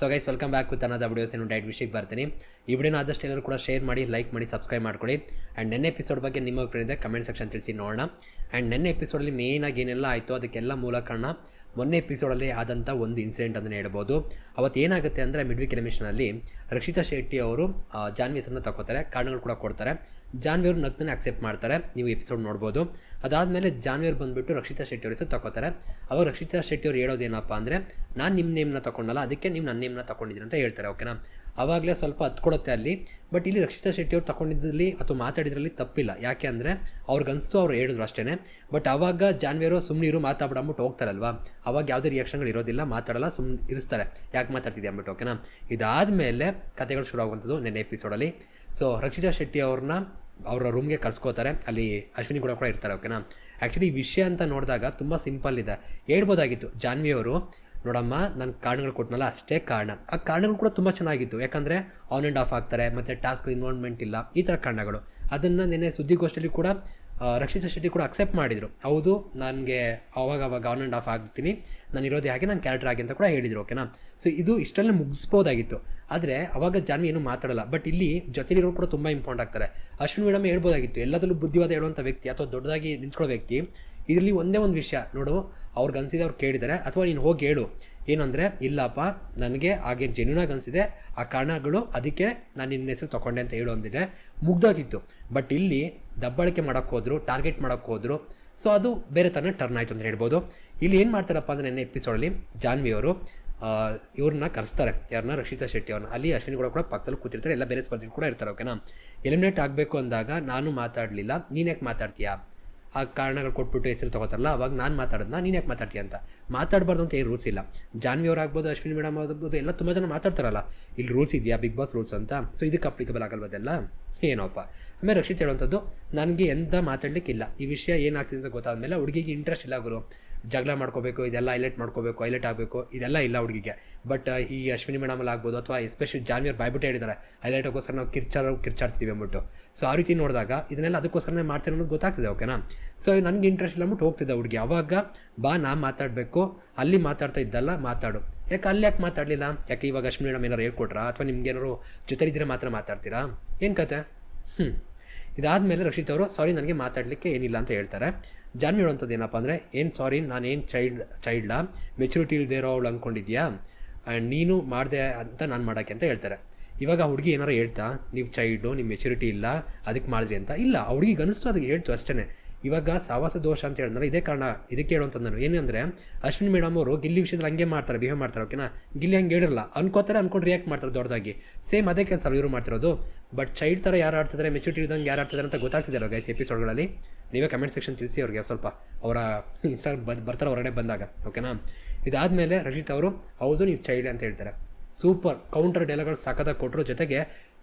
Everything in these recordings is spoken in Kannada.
So guys welcome back with ಅನ್ನೋದು ವಿಡಿಯೋಸ್ ಏನು ಡೈಟ್ ವಿಷಯಕ್ಕೆ ಬರ್ತೀನಿ. ಈ ವಿಡಿಯೋನ ಆದಷ್ಟು ಎಲ್ಲರೂ ಕೂಡ ಶೇರ್ ಮಾಡಿ ಲೈಕ್ ಮಾಡಿ ಸಬ್ಸ್ಕ್ರೈಬ್ ಮಾಡ್ಕೊಳ್ಳಿ. ಆ್ಯಂಡ್ ನೆನ್ನೆ ಎಪಿಸೋಡ್ ಬಗ್ಗೆ ನಿಮ್ಮ ಅಭಿಪ್ರಾಯ ಕಮೆಂಟ್ ಸೆಕ್ಷನ್ ತಿಳಿಸಿ ನೋಡೋಣ. ಆ್ಯಂಡ್ ನೆನ್ನೆ ಎಪಿಸೋಡಲ್ಲಿ ಮೇಯ್ನಾಗಿ ಏನೆಲ್ಲ ಆಯಿತು ಅದಕ್ಕೆಲ್ಲ ಮೂಲ ಕಾರಣ ಮೊನ್ನೆ ಎಪಿಸೋಡಲ್ಲಿ ಆದಂಥ ಒಂದು ಇನ್ಸಿಡೆಂಟ್ ಅಂತಲೇ ಹೇಳ್ಬೋದು. ಅವತ್ತು ಏನಾಗುತ್ತೆ ಅಂದರೆ ಮಿಡ್ ವೀಕ್ ರಕ್ಷಿತಾ ಶೆಟ್ಟಿ ಅವರು ಜಾನ್ವಿ ಹೆಸರನ್ನ ತಗೋತಾರೆ ಕಾರಣಗಳು ಕೂಡ ಕೊಡ್ತಾರೆ. ಜಾನ್ವಿ ಅವರು ನಗ್ತಾನೆ ಅಕ್ಸೆಪ್ಟ್ ಮಾಡ್ತಾರೆ. ನೀವು ಎಪಿಸೋಡ್ ನೋಡ್ಬೋದು. ಅದಾದಮೇಲೆ ಜಾನ್ವಿ ಅವ್ರು ಬಂದುಬಿಟ್ಟು ರಕ್ಷಿತಾ ಶೆಟ್ಟಿ ಅವ್ರ ಹೆಸರು ತಗೋತಾರೆ ಅವಾಗ ರಕ್ಷಿತಾ ಶೆಟ್ಟಿ ಅವ್ರು ಹೇಳೋದೇನಪ್ಪ ಅಂದರೆ, ನಾನು ನಿಮ್ಮ ನೇಮ್ನ ತಗೊಂಡಲ್ಲ ಅದಕ್ಕೆ ನೀವು ನನ್ನ ನೇಮ್ನ ತಗೊಂಡಿದ್ದೀನಿ ಅಂತ ಹೇಳ್ತಾರೆ ಓಕೆನಾ ಆವಾಗಲೇ ಸ್ವಲ್ಪ ಹತ್ಕೊಡುತ್ತೆ ಅಲ್ಲಿ ಬಟ್ ಇಲ್ಲಿ ರಕ್ಷಿತಾ ಶೆಟ್ಟಿ ಅವ್ರು ತಗೊಂಡಿದ್ದಲ್ಲಿ ಅಥವಾ ಮಾತಾಡಿದ್ರಲ್ಲಿ ತಪ್ಪಿಲ್ಲ. ಯಾಕೆ ಅಂದರೆ ಅವ್ರಿಗೆ ಅನಿಸ್ತು ಅವ್ರು ಹೇಳಿದ್ರು ಅಷ್ಟೇ ಬಟ್ ಆವಾಗ ಜಾನ್ವಿಯರು ಸುಮ್ಮನಿರು ಮಾತಾಡ್ಬಿಟ್ಟು ಹೋಗ್ತಾರಲ್ವಾ? ಅವಾಗ ಯಾವುದೇ ರಿಯಾಕ್ಷನ್ಗಳು ಇರೋದಿಲ್ಲ, ಮಾತಾಡಲ್ಲ ಸುಮ್ಮನೆ ಇರಿಸ್ತಾರೆ. ಯಾಕೆ ಮಾತಾಡ್ತಿದ್ದೆ ಅಂದ್ಬಿಟ್ಟು ಓಕೆನಾ ಇದಾದ ಮೇಲೆ ಕತೆಗಳು ಶುರು ಆಗುವಂಥದ್ದು ನೆನ್ನೆ ಎಪಿಸೋಡಲ್ಲಿ ಸೊ ರಕ್ಷಿತಾ ಶೆಟ್ಟಿ ಅವ್ರನ್ನ ಅವರ ರೂಮ್ಗೆ ಕರ್ಸ್ಕೋತಾರೆ ಅಲ್ಲಿ ಅಶ್ವಿನಿ ಕೂಡ ಕೂಡ ಇರ್ತಾರೆ ಓಕೆನಾ ಆ್ಯಕ್ಚುಲಿ ವಿಷಯ ಅಂತ ನೋಡಿದಾಗ ತುಂಬ ಸಿಂಪಲ್ ಇದೆ. ಹೇಳ್ಬೋದಾಗಿತ್ತು, ಜಾನ್ವಿ ಅವರು. ನೋಡಮ್ಮ ನನ್ನ ಕಾರಣಗಳು ಕೊಟ್ಟನಲ್ಲ ಅಷ್ಟೇ ಕಾರಣ. ಆ ಕಾರಣಗಳು ಕೂಡ ತುಂಬ ಚೆನ್ನಾಗಿತ್ತು. ಯಾಕಂದರೆ ಆನ್ ಆ್ಯಂಡ್ ಆಫ್ ಆಗ್ತಾರೆ, ಮತ್ತು ಟಾಸ್ಕ್ ಇನ್ವಾಲ್ವ್ಮೆಂಟ್ ಇಲ್ಲ, ಈ ಥರ ಕಾರಣಗಳು. ಅದನ್ನು ನಿನ್ನೆ ಸುದ್ದಿಗೋಷ್ಠಿಯಲ್ಲಿ ಕೂಡ ರಕ್ಷಿತಾ ಶೆಟ್ಟಿ ಕೂಡ ಅಕ್ಸೆಪ್ಟ್ ಮಾಡಿದರು. ಹೌದು, ನನಗೆ ಅವಾಗ ಅವಾಗ ಆನ್ ಆ್ಯಂಡ್ ಆಫ್ ಆಗ್ತೀನಿ. ನಾನು ಇರೋದೇ ಹಾಗೆ ನಾನು ಕ್ಯಾರೆಕ್ಟರ್ ಆಗಿ ಅಂತ ಕೂಡ ಹೇಳಿದರು ಓಕೆನಾ ಸೊ ಇದು ಇಷ್ಟಲ್ಲೇ ಮುಗಿಸ್ಬೋದಾಗಿತ್ತು. ಆದರೆ ಅವಾಗ ಜಾನ್ವಿ ಏನೂ ಮಾತಾಡಲ್ಲ. ಬಟ್ ಇಲ್ಲಿ ಜೊತೆಲಿರೋರು ಕೂಡ ತುಂಬ ಇಂಪಾರ್ಟೆಂಟ್ ಆಗ್ತಾರೆ. ಅಶ್ವಿನಿ ಮೇಡಮ್ ಹೇಳ್ಬೋದಾಗಿತ್ತು, ಎಲ್ಲದರಲ್ಲೂ ಬುದ್ಧಿವಾದ ಹೇಳುವಂಥ ವ್ಯಕ್ತಿ ಅಥವಾ ದೊಡ್ಡದಾಗಿ ನಿಂತ್ಕೊಳ್ಳೋ ವ್ಯಕ್ತಿ, ಇದರಲ್ಲಿ ಒಂದೇ ಒಂದು ವಿಷಯ, ನೋಡು ಅವ್ರಿಗೆ ಅನಿಸಿದೆ ಅವ್ರು ಕೇಳಿದ್ದಾರೆ ಅಥವಾ ನೀನು ಹೋಗಿ ಹೇಳು. ಏನಂದರೆ, ಇಲ್ಲಪ್ಪ, ನನಗೆ ಹಾಗೆ ಜೆನ್ಯೂನಾಗಿ ಅನಿಸಿದೆ. ಆ ಕಾರಣಗಳು ಅದಕ್ಕೆ ನಾನು ನಿನ್ನ ಹೆಸರು ತೊಗೊಂಡೆ ಅಂತ ಹೇಳು ಅಂದಿದ್ರೆ ಮುಗ್ದೋಗಿತ್ತು ಬಟ್ ಇಲ್ಲಿ ದಬ್ಬಳಿಕೆ ಮಾಡೋಕ್ಕೆ ಹೋದ್ರು ಟಾರ್ಗೆಟ್ ಮಾಡೋಕ್ಕೆ ಹೋದ್ರು. ಸೊ ಅದು ಬೇರೆ ಥರನೇ ಟರ್ನ್ ಆಯಿತು ಅಂತ ಹೇಳ್ಬೋದು. ಇಲ್ಲಿ ಏನು ಮಾಡ್ತಾರಪ್ಪ ಅಂದರೆ ನೆನ್ನೆ ಎಪಿಸೋಡಲ್ಲಿ ಜಾನ್ವಿ ಅವರು ಇವ್ರನ್ನ ಕರೆಸ್ತಾರೆ. ಯಾರನ್ನ ರಕ್ಷಿತಾ ಶೆಟ್ಟಿ ಅವ್ರನ್ನ ಅಲ್ಲಿ ಅಶ್ವಿನಿ ಕೂಡ ಕೂಡ ಪಕ್ಕದಲ್ಲಿ ಕೂತಿರ್ತಾರೆ. ಎಲ್ಲ ಬೇರೆ ಸ್ಪರ್ಧೆಗಳು ಕೂಡ ಇರ್ತಾರೆ ಓಕೆನಾ ಎಲಿಮಿನೇಟ್ ಆಗಬೇಕು ಅಂದಾಗ ನಾನು ಮಾತಾಡಲಿಲ್ಲ. ನೀನು ಯಾಕೆ ಮಾತಾಡ್ತೀಯಾ? ಆ ಕಾರಣಗಳು ಕೊಟ್ಬಿಟ್ಟು ಹೆಸರು ತಗೋತಾರಲ್ಲ, ಅವಾಗ ನಾನು ಮಾತಾಡೋದನ್ನ ನೀನು ಯಾಕೆ ಮಾತಾಡ್ತೀಯ ಅಂತ. ಮಾತಾಡಬಾರ್ದು ಅಂತ ಏನು ರೂಲ್ಸ್ ಇಲ್ಲ. ಜಾನ್ವಿ ಅವ್ರು ಆಗ್ಬೋದು, ಅಶ್ವಿನಿ ಮೇಡಮ್ ಆಗ್ಬೋದು, ಎಲ್ಲ ತುಂಬ ಜನ ಮಾತಾಡ್ತಾರಲ್ಲ. ಇಲ್ಲಿ ರೂಲ್ಸ್ ಇದೆಯಾ ಬಿಗ್ ಬಾಸ್ ರೂಲ್ಸ್ ಅಂತ? ಸೊ ಇದಕ್ಕೆ ಅಪ್ಲಿಕಬಲ್ ಆಗಲ್ವದೆಲ್ಲ ಏನೋಪ್ಪ. ಆಮೇಲೆ ರಕ್ಷಿತ್ ಹೇಳುವಂಥದ್ದು, ನನಗೆ ಎಂಥ ಮಾತಾಡ್ಲಿಕ್ಕಿಲ್ಲ. ಈ ವಿಷಯ ಏನಾಗ್ತಿದೆ ಅಂತ ಗೊತ್ತಾದ ಮೇಲೆ ಹುಡುಗಿಗೆ ಇಂಟ್ರೆಸ್ಟ್ ಇಲ್ಲ ಗುರು. ಜಗಳ ಮಾಡ್ಕೋಬೇಕು, ಇದೆಲ್ಲ ಹೈಲೈಟ್ ಮಾಡ್ಕೋಬೇಕು, ಹೈಲೈಟ್ ಆಗಬೇಕು, ಇದೆಲ್ಲ ಇಲ್ಲ ಹುಡುಗಿಗೆ. ಬಟ್ ಈ ಅಶ್ವಿನಿ ಮೇಡಮಲ್ಲಿ ಆಗ್ಬೋದು ಅಥವಾ ಎಸ್ಪೆಷಲಿ ಜಾನ್ವಿಯರ್ ಬಾಯ್ಬಿಟ್ಟು ಹೇಳಿದ್ದಾರೆ ಹೈಲೈಟೋಗೋಸ್ಕರ ನಾವು ಕಿರ್ಚಾರ ಕಿರ್ಚಾಡ್ತೀವಿ ಅಂದ್ಬಿಟ್ಟು. ಸೊ ಆ ರೀತಿ ನೋಡಿದಾಗ ಇದನ್ನೆಲ್ಲ ಅದಕ್ಕೋಸ್ಕರನೇ ಮಾಡ್ತಾರೆ ಅನ್ನೋದು ಗೊತ್ತಾಗ್ತಿದೆ ಓಕೆನಾ ಸೊ ನನಗೆ ಇಂಟ್ರೆಸ್ಟ್ ಇಲ್ಲ ಅಂದ್ಬಿಟ್ಟು ಹೋಗ್ತಿದ್ದೆ ಹುಡುಗಿ. ಅವಾಗ, ಬಾ, ನಾ ಮಾತಾಡಬೇಕು. ಅಲ್ಲಿ ಮಾತಾಡ್ತಾ ಇದ್ದಲ್ಲ, ಮಾತಾಡು. ಯಾಕೆ ಅಲ್ಲಿ ಯಾಕೆ ಮಾತಾಡಲಿಲ್ಲ? ಯಾಕೆ ಇವಾಗ ಅಶ್ವಿನಿ ಮೇಡಮ್ ಏನಾರು ಹೇಳ್ಕೊಟ್ರಾ? ಅಥವಾ ನಿಮ್ಗೆ ಏನಾರು ಜೊತೆಲಿದ್ದರೆ ಮಾತ್ರ ಮಾತಾಡ್ತೀರಾ? ಏನು ಕತೆ? ಹ್ಞೂ ಇದಾದಮೇಲೆ ರಕ್ಷಿತ್ ಅವರು ಸಾರಿ ನನಗೆ ಮಾತಾಡಲಿಕ್ಕೆ ಏನಿಲ್ಲ ಅಂತ ಹೇಳ್ತಾರೆ. ಜಾನ್ವಿ ಹೇಳುವಂಥದ್ದು ಏನಪ್ಪ ಅಂದರೆ, ಏನು ಸಾರಿ ನಾನೇನು ಚೈಲ್ಡ್ ಚೈಲ್ಡ ಮೆಚುರಿಟಿ ಇಲ್ಲದೆ ಇರೋ ಅವಳು ಅಂದ್ಕೊಂಡಿದ್ಯಾ? ಆ್ಯಂಡ್ ನೀನು ಮಾಡಿದೆ ಅಂತ ನಾನು ಮಾಡೋಕ್ಕೆ ಅಂತ ಹೇಳ್ತಾರೆ. ಇವಾಗ ಹುಡುಗಿ ಏನಾರು ಹೇಳ್ತಾ, ನೀವು ಚೈಲ್ಡು ನಿಮ್ಮ ಮೆಚುರಿಟಿ ಇಲ್ಲ ಅದಕ್ಕೆ ಮಾಡಿದ್ರಿ ಅಂತ? ಇಲ್ಲ ಹುಡುಗಿಗೆ ಅನಿಸ್ತು, ಅದಕ್ಕೆ ಹೇಳ್ತು ಅಷ್ಟೇ ಇವಾಗ ಸಾವಾಸ ದೋಷ ಅಂತ ಹೇಳಿದ್ರೆ ಇದೇ ಕಾರಣ ಇದಕ್ಕೆ ಹೇಳುವಂಥದ್ದು ನಾನು ಏನಂದರೆ ಅಶ್ವಿನಿ ಮೇಡಮ್ ಅವರು ಗಿಲ್ಲಿ ವಿಷಯದಲ್ಲಿ ಹಂಗೆ ಮಾಡ್ತಾರೆ ಬಿಹೇವ್ ಮಾಡ್ತಾರೆ ಓಕೆನಾ ಗಿಲ್ಲಿ ಹಂಗೆ ಹೇಳಿರಲ್ಲ, ಅನ್ಕೋತಾರೆ, ಅನ್ಕೊಂಡು ರಿಯಾಕ್ಟ್ ಮಾಡ್ತಾರೆ ದೊಡ್ಡದಾಗಿ. ಸೇಮ್ ಅದೇ ಕೆಲಸ ಇವರು ಮಾಡ್ತಿರೋದು. ಬಟ್ ಚೈಲ್ಡ್ ಥರ ಯಾರು ಆಡ್ತಿದ್ದಾರೆ ಮೆಚುರಿಟಿ ಇದ್ದಂಗೆ ಯಾರು ಆಡ್ತಿದ್ದಾರೆ ಅಂತ ಗೊತ್ತಾಗ್ತಿದ್ದಾರೆ ಗೈಸ್ ಎಪಿಸೋಡ್ಗಳಲ್ಲಿ ನೀವೇ ಕಮೆಂಟ್ ಸೆಕ್ಷನ್ ತಿಳಿಸಿ ಅವ್ರಿಗೆ ಸ್ವಲ್ಪ ಅವರ ಇನ್ಸ್ಟಾಗ್ರಾಮ್ ಬಂದು, ಬರ್ತಾರೆ ಹೊರಗಡೆ ಬಂದಾಗ ಓಕೆನಾ ಇದಾದಮೇಲೆ ರಜಿತ್ ಅವರು, ಹೌದು ನೀವು ಚೈಲ್ಡ್ ಅಂತ ಹೇಳ್ತಾರೆ. ಸೂಪರ್ ಕೌಂಟರ್ ಡೈಲಾಗ್ಗಳು ಸಾಕಾದಾಗ ಕೊಟ್ಟರು ಜೊತೆಗೆ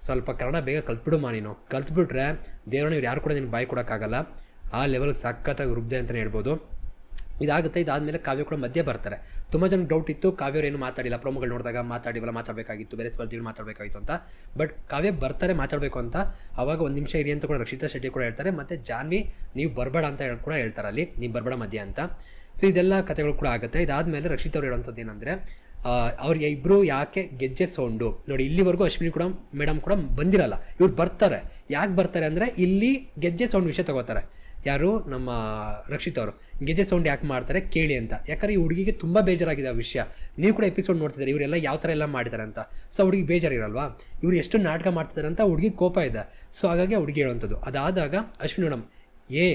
ಸ್ವಲ್ಪ ಕನ್ನಡ ಬೇಗ ಕಲ್ತ್ಬಿಡು ಮಾ ನೀನು. ಕಲ್ತ್ಬಿಟ್ರೆ ದೇವರನ್ನ ಇವ್ರು ಯಾರು ಕೂಡ ನಿನ್ನ ಬಾಯಿ ಕೊಡೋಕ್ಕಾಗಲ್ಲ. ಆ ಲೆವೆಲ್ಗೆ ಸಖತ್ತಾಗಿ ರುಬ್ದೆ ಅಂತಲೇ ಹೇಳ್ಬೋದು. ಇದಾಗುತ್ತೆ, ಇದಾದಮೇಲೆ ಕಾವ್ಯ ಕೂಡ ಮಧ್ಯೆ ಬರ್ತಾರೆ. ತುಂಬ ಜನ ಡೌಟ್ ಇತ್ತು, ಕಾವ್ಯವ್ರು ಏನು ಮಾತಾಡಿಲ್ಲ ಪ್ರೊಮೋಗಳು ನೋಡಿದಾಗ ಮಾತಾಡಿವಲ್ಲ, ಮಾತಾಡಬೇಕಾಗಿತ್ತು, ಬೇರೆ ಸ್ಪರ್ಧಿಗಳು ಮಾತಾಡಬೇಕಾಗಿತ್ತು ಅಂತ. ಬಟ್ ಕಾವ್ಯ ಬರ್ತಾರೆ, ಮಾತಾಡಬೇಕು ಅಂತ. ಅವಾಗ ಒಂದು ನಿಮಿಷ ಇರಿ ಅಂತ ಕೂಡ ರಕ್ಷಿತಾ ಶೆಟ್ಟಿ ಕೂಡ ಹೇಳ್ತಾರೆ. ಮತ್ತು ಜಾನ್ವಿ, ನೀವು ಬರಬೇಡ ಅಂತ ಹೇಳಿ ಕೂಡ ಹೇಳ್ತಾರೆ ಅಲ್ಲಿ. ನೀವು ಬರಬೇಡ ಮಧ್ಯ ಅಂತ. ಸೊ ಇದೆಲ್ಲ ಕಥೆಗಳು ಕೂಡ ಆಗುತ್ತೆ. ಇದಾದಮೇಲೆ ರಕ್ಷಿತ್ ಅವ್ರು ಹೇಳುವಂಥದ್ದು ಏನಂದರೆ ಅವ್ರಿಗೆ ಇಬ್ಬರು ಯಾಕೆ ಗೆಜ್ಜೆ ಸೌಂಡು? ನೋಡಿ, ಇಲ್ಲಿವರೆಗೂ ಅಶ್ವಿನಿ ಕೂಡ ಮೇಡಮ್ ಕೂಡ ಬಂದಿರಲ್ಲ. ಇವ್ರು ಬರ್ತಾರೆ. ಯಾಕೆ ಬರ್ತಾರೆ ಅಂದರೆ, ಇಲ್ಲಿ ಗೆಜ್ಜೆ ಸೌಂಡ್ ವಿಷಯ ತಗೋತಾರೆ. ಯಾರು? ನಮ್ಮ ರಕ್ಷಿತ್ ಅವರು. ಗೆಜೆ ಸೌಂಡ್ ಯಾಕೆ ಮಾಡ್ತಾರೆ? ಕೇಳಿ ಅಂತ. ಯಾಕಂದ್ರೆ ಈ ಹುಡುಗಿಗೆ ತುಂಬ ಬೇಜಾರಾಗಿದೆ ಆ ವಿಷಯ. ನೀವು ಕೂಡ ಎಪಿಸೋಡ್ ನೋಡ್ತಿದ್ದಾರೆ? ಇವರೆಲ್ಲ ಯಾವ ಥರ ಎಲ್ಲ ಮಾಡಿದ್ದಾರೆ ಅಂತ. ಸೊ ಹುಡುಗಿ ಬೇಜಾರಿರಲ್ವಾ? ಇವ್ರು ಎಷ್ಟು ನಾಟಕ ಮಾಡ್ತಿದ್ದಾರೆ ಅಂತ ಹುಡುಗಿ ಕೋಪ ಇದೆ. ಸೊ ಹಾಗಾಗಿ ಹುಡುಗಿ ಹೇಳುವಂಥದ್ದು. ಅದಾದಾಗ ಅಶ್ವಿನಿ ಮೇಡಮ್ ಏ,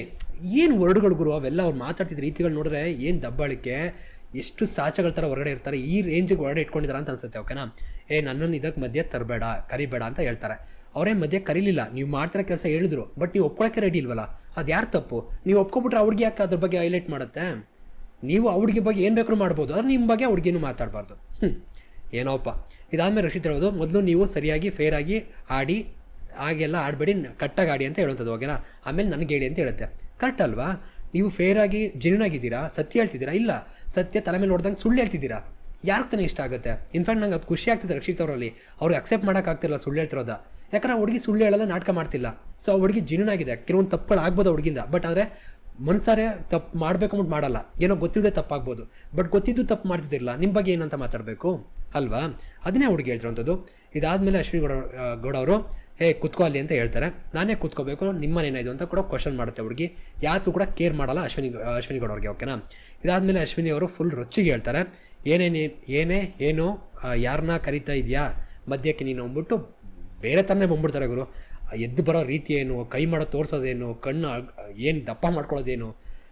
ಏನು ವರ್ಡ್ಗಳು ಗುರು? ಅವೆಲ್ಲ ಅವ್ರು ಮಾತಾಡ್ತಿದ್ದ ರೀತಿಗಳು ನೋಡಿದ್ರೆ ಏನು ದಬ್ಬಾಳಿಕೆ? ಎಷ್ಟು ಸಾಚಗಳ ಥರ ಹೊರಗಡೆ ಇರ್ತಾರೆ? ಈ ರೇಂಜಿಗೆ ಹೊರಗಡೆ ಇಟ್ಕೊಂಡಿದ್ದಾರೆ ಅಂತ ಅನ್ಸುತ್ತೆ ಓಕೆನಾ ಏ, ನನ್ನನ್ನು ಇದಕ್ಕೆ ಮಧ್ಯೆ ತರಬೇಡ, ಕರಿಬೇಡ ಅಂತ ಹೇಳ್ತಾರೆ. ಅವರೇ ಮಧ್ಯೆ ಕರೀಲಿಲ್ಲ. ನೀವು ಮಾಡ್ತಿರೋ ಕೆಲಸ ಹೇಳಿದ್ರು. ಬಟ್ ನೀವು ಒಪ್ಕೊಳ್ಳೋಕ್ಕೆ ರೆಡಿ ಇಲ್ವಲ್ಲ? ಅದು ಯಾರು ತಪ್ಪು? ನೀವು ಒಪ್ಕೊಬಿಟ್ರೆ ಅವ್ರಿಗೆ ಯಾಕೆ ಅದ್ರ ಬಗ್ಗೆ ಹೈಲೈಟ್ ಮಾಡುತ್ತೆ? ನೀವು ಅವ್ರಿಗೆ ಬಗ್ಗೆ ಏನು ಬೇಕಾದ್ರೂ ಮಾಡ್ಬೋದು. ಆದರೆ ನಿಮ್ಮ ಬಗ್ಗೆ ಅವ್ರಿಗೇನು ಮಾತಾಡಬಾರ್ದು. ಏನೋಪ್ಪ. ಇದಾದಮೇಲೆ ರಕ್ಷಿತ್ ಹೇಳೋದು, ಮೊದಲು ನೀವು ಸರಿಯಾಗಿ ಫೇರ್ ಆಗಿ ಆಡಿ, ಹಾಗೆಲ್ಲ ಆಡಬೇಡಿ ಕಟ್ಟಾಗಿ ಆಡಿ ಅಂತ ಹೇಳುವಂಥದ್ದು, ಓಕೆನಾ? ಆಮೇಲೆ ನನಗೆ ಹೇಳಿ ಅಂತ ಹೇಳುತ್ತೆ. ಕರೆಕ್ಟ್ ಅಲ್ವಾ? ನೀವು ಫೇರ್ ಆಗಿ ಜೆನ್ಯೂನ್ ಆಗಿದ್ದೀರಾ? ಸತ್ಯ ಹೇಳ್ತಿದ್ದೀರಾ? ಇಲ್ಲ. ಸತ್ಯ ತಲೆ ಮೇಲೆ ನೋಡ್ದಂಗೆ ಸುಳ್ಳು ಹೇಳ್ತಿದ್ದೀರಾ? ಯಾರಿಗೆ ತಾನೇ ಇಷ್ಟ ಆಗುತ್ತೆ? ಇನ್ಫ್ಯಾಕ್ಟ್ ನಂಗೆ ಅದು ಖುಷಿ ಆಗ್ತಿದೆ ರಕ್ಷಿತ್ ಅವರಲ್ಲಿ. ಅವ್ರಿಗೆ ಅಕ್ಸೆಪ್ಟ್ ಮಾಡೋಕ್ಕಾಗ್ತಿಲ್ಲ ಸುಳ್ಳು ಹೇಳ್ತಿರೋದ. ಯಾಕಂದ್ರೆ ಹುಡುಗಿ ಸುಳ್ಳು ಹೇಳಲ್ಲ ನಾಟಕ ಮಾಡ್ತಿಲ್ಲ. ಸೊ ಆ ಹುಡುಗಿ ಆಗಿದೆ. ಕೆಲವೊಂದು ತಪ್ಪುಗಳು ಆಗ್ಬೋದು ಹುಡುಗಿಂದ. ಬಟ್ ಆದರೆ ಮನ್ಸಾರೆ ತಪ್ಪು ಮಾಡಬೇಕು ಅಂದ್ಬಿಟ್ಟು ಮಾಡಲ್ಲ. ಏನೋ ಗೊತ್ತಿಲ್ಲದೆ ತಪ್ಪಾಗ್ಬೋದು. ಬಟ್ ಗೊತ್ತಿದ್ದು ತಪ್ಪು ಮಾಡ್ತಿದ್ದಿರಲ್ಲ ನಿಮ್ಮ ಬಗ್ಗೆ ಏನಂತ ಮಾತಾಡಬೇಕು? ಅಲ್ವಾ? ಅದನ್ನೇ ಹುಡುಗಿ ಹೇಳ್ತಿರೋಂಥದ್ದು. ಇದಾದಮೇಲೆ ಅಶ್ವಿನಿ ಗೌಡ ಗೌಡ ಅವರು, ಹೇ, ಕುತ್ಕೋ ಅಲ್ಲಿ ಅಂತ ಹೇಳ್ತಾರೆ. ನಾನೇ ಕೂತ್ಕೋಬೇಕು, ನಿಮ್ಮನೇನ ಇದು ಅಂತ ಕೂಡ ಕ್ವಶನ್ ಮಾಡುತ್ತೆ ಹುಡುಗಿ. ಯಾಕೂ ಕೂಡ ಕೇರ್ ಮಾಡಲ್ಲ ಅಶ್ವಿನಿ ಅಶ್ವಿನಿ ಗೌಡ ಅವ್ರಿಗೆ ಓಕೆನಾ ಇದಾದಮೇಲೆ ಅಶ್ವಿನಿ ಅವರು ಫುಲ್ ರೊಚ್ಚಿಗೆ ಹೇಳ್ತಾರೆ. ಏನೇನು ಏನೇ, ಏನು ಯಾರನ್ನ ಕರಿತಾ ಇದೆಯಾ? ಮಧ್ಯಕ್ಕೆ ನೀನು ಅಂದ್ಬಿಟ್ಟು ಬೇರೆ ಥರನೇ ಬಂದ್ಬಿಡ್ತಾರೆ ಗುರು. ಎದ್ದು ಬರೋ ರೀತಿ ಏನು ಕೈ ಮಾಡೋ ತೋರಿಸೋದೇನು, ಕಣ್ಣು ಏನು ದಪ್ಪ ಮಾಡ್ಕೊಳ್ಳೋದೇನು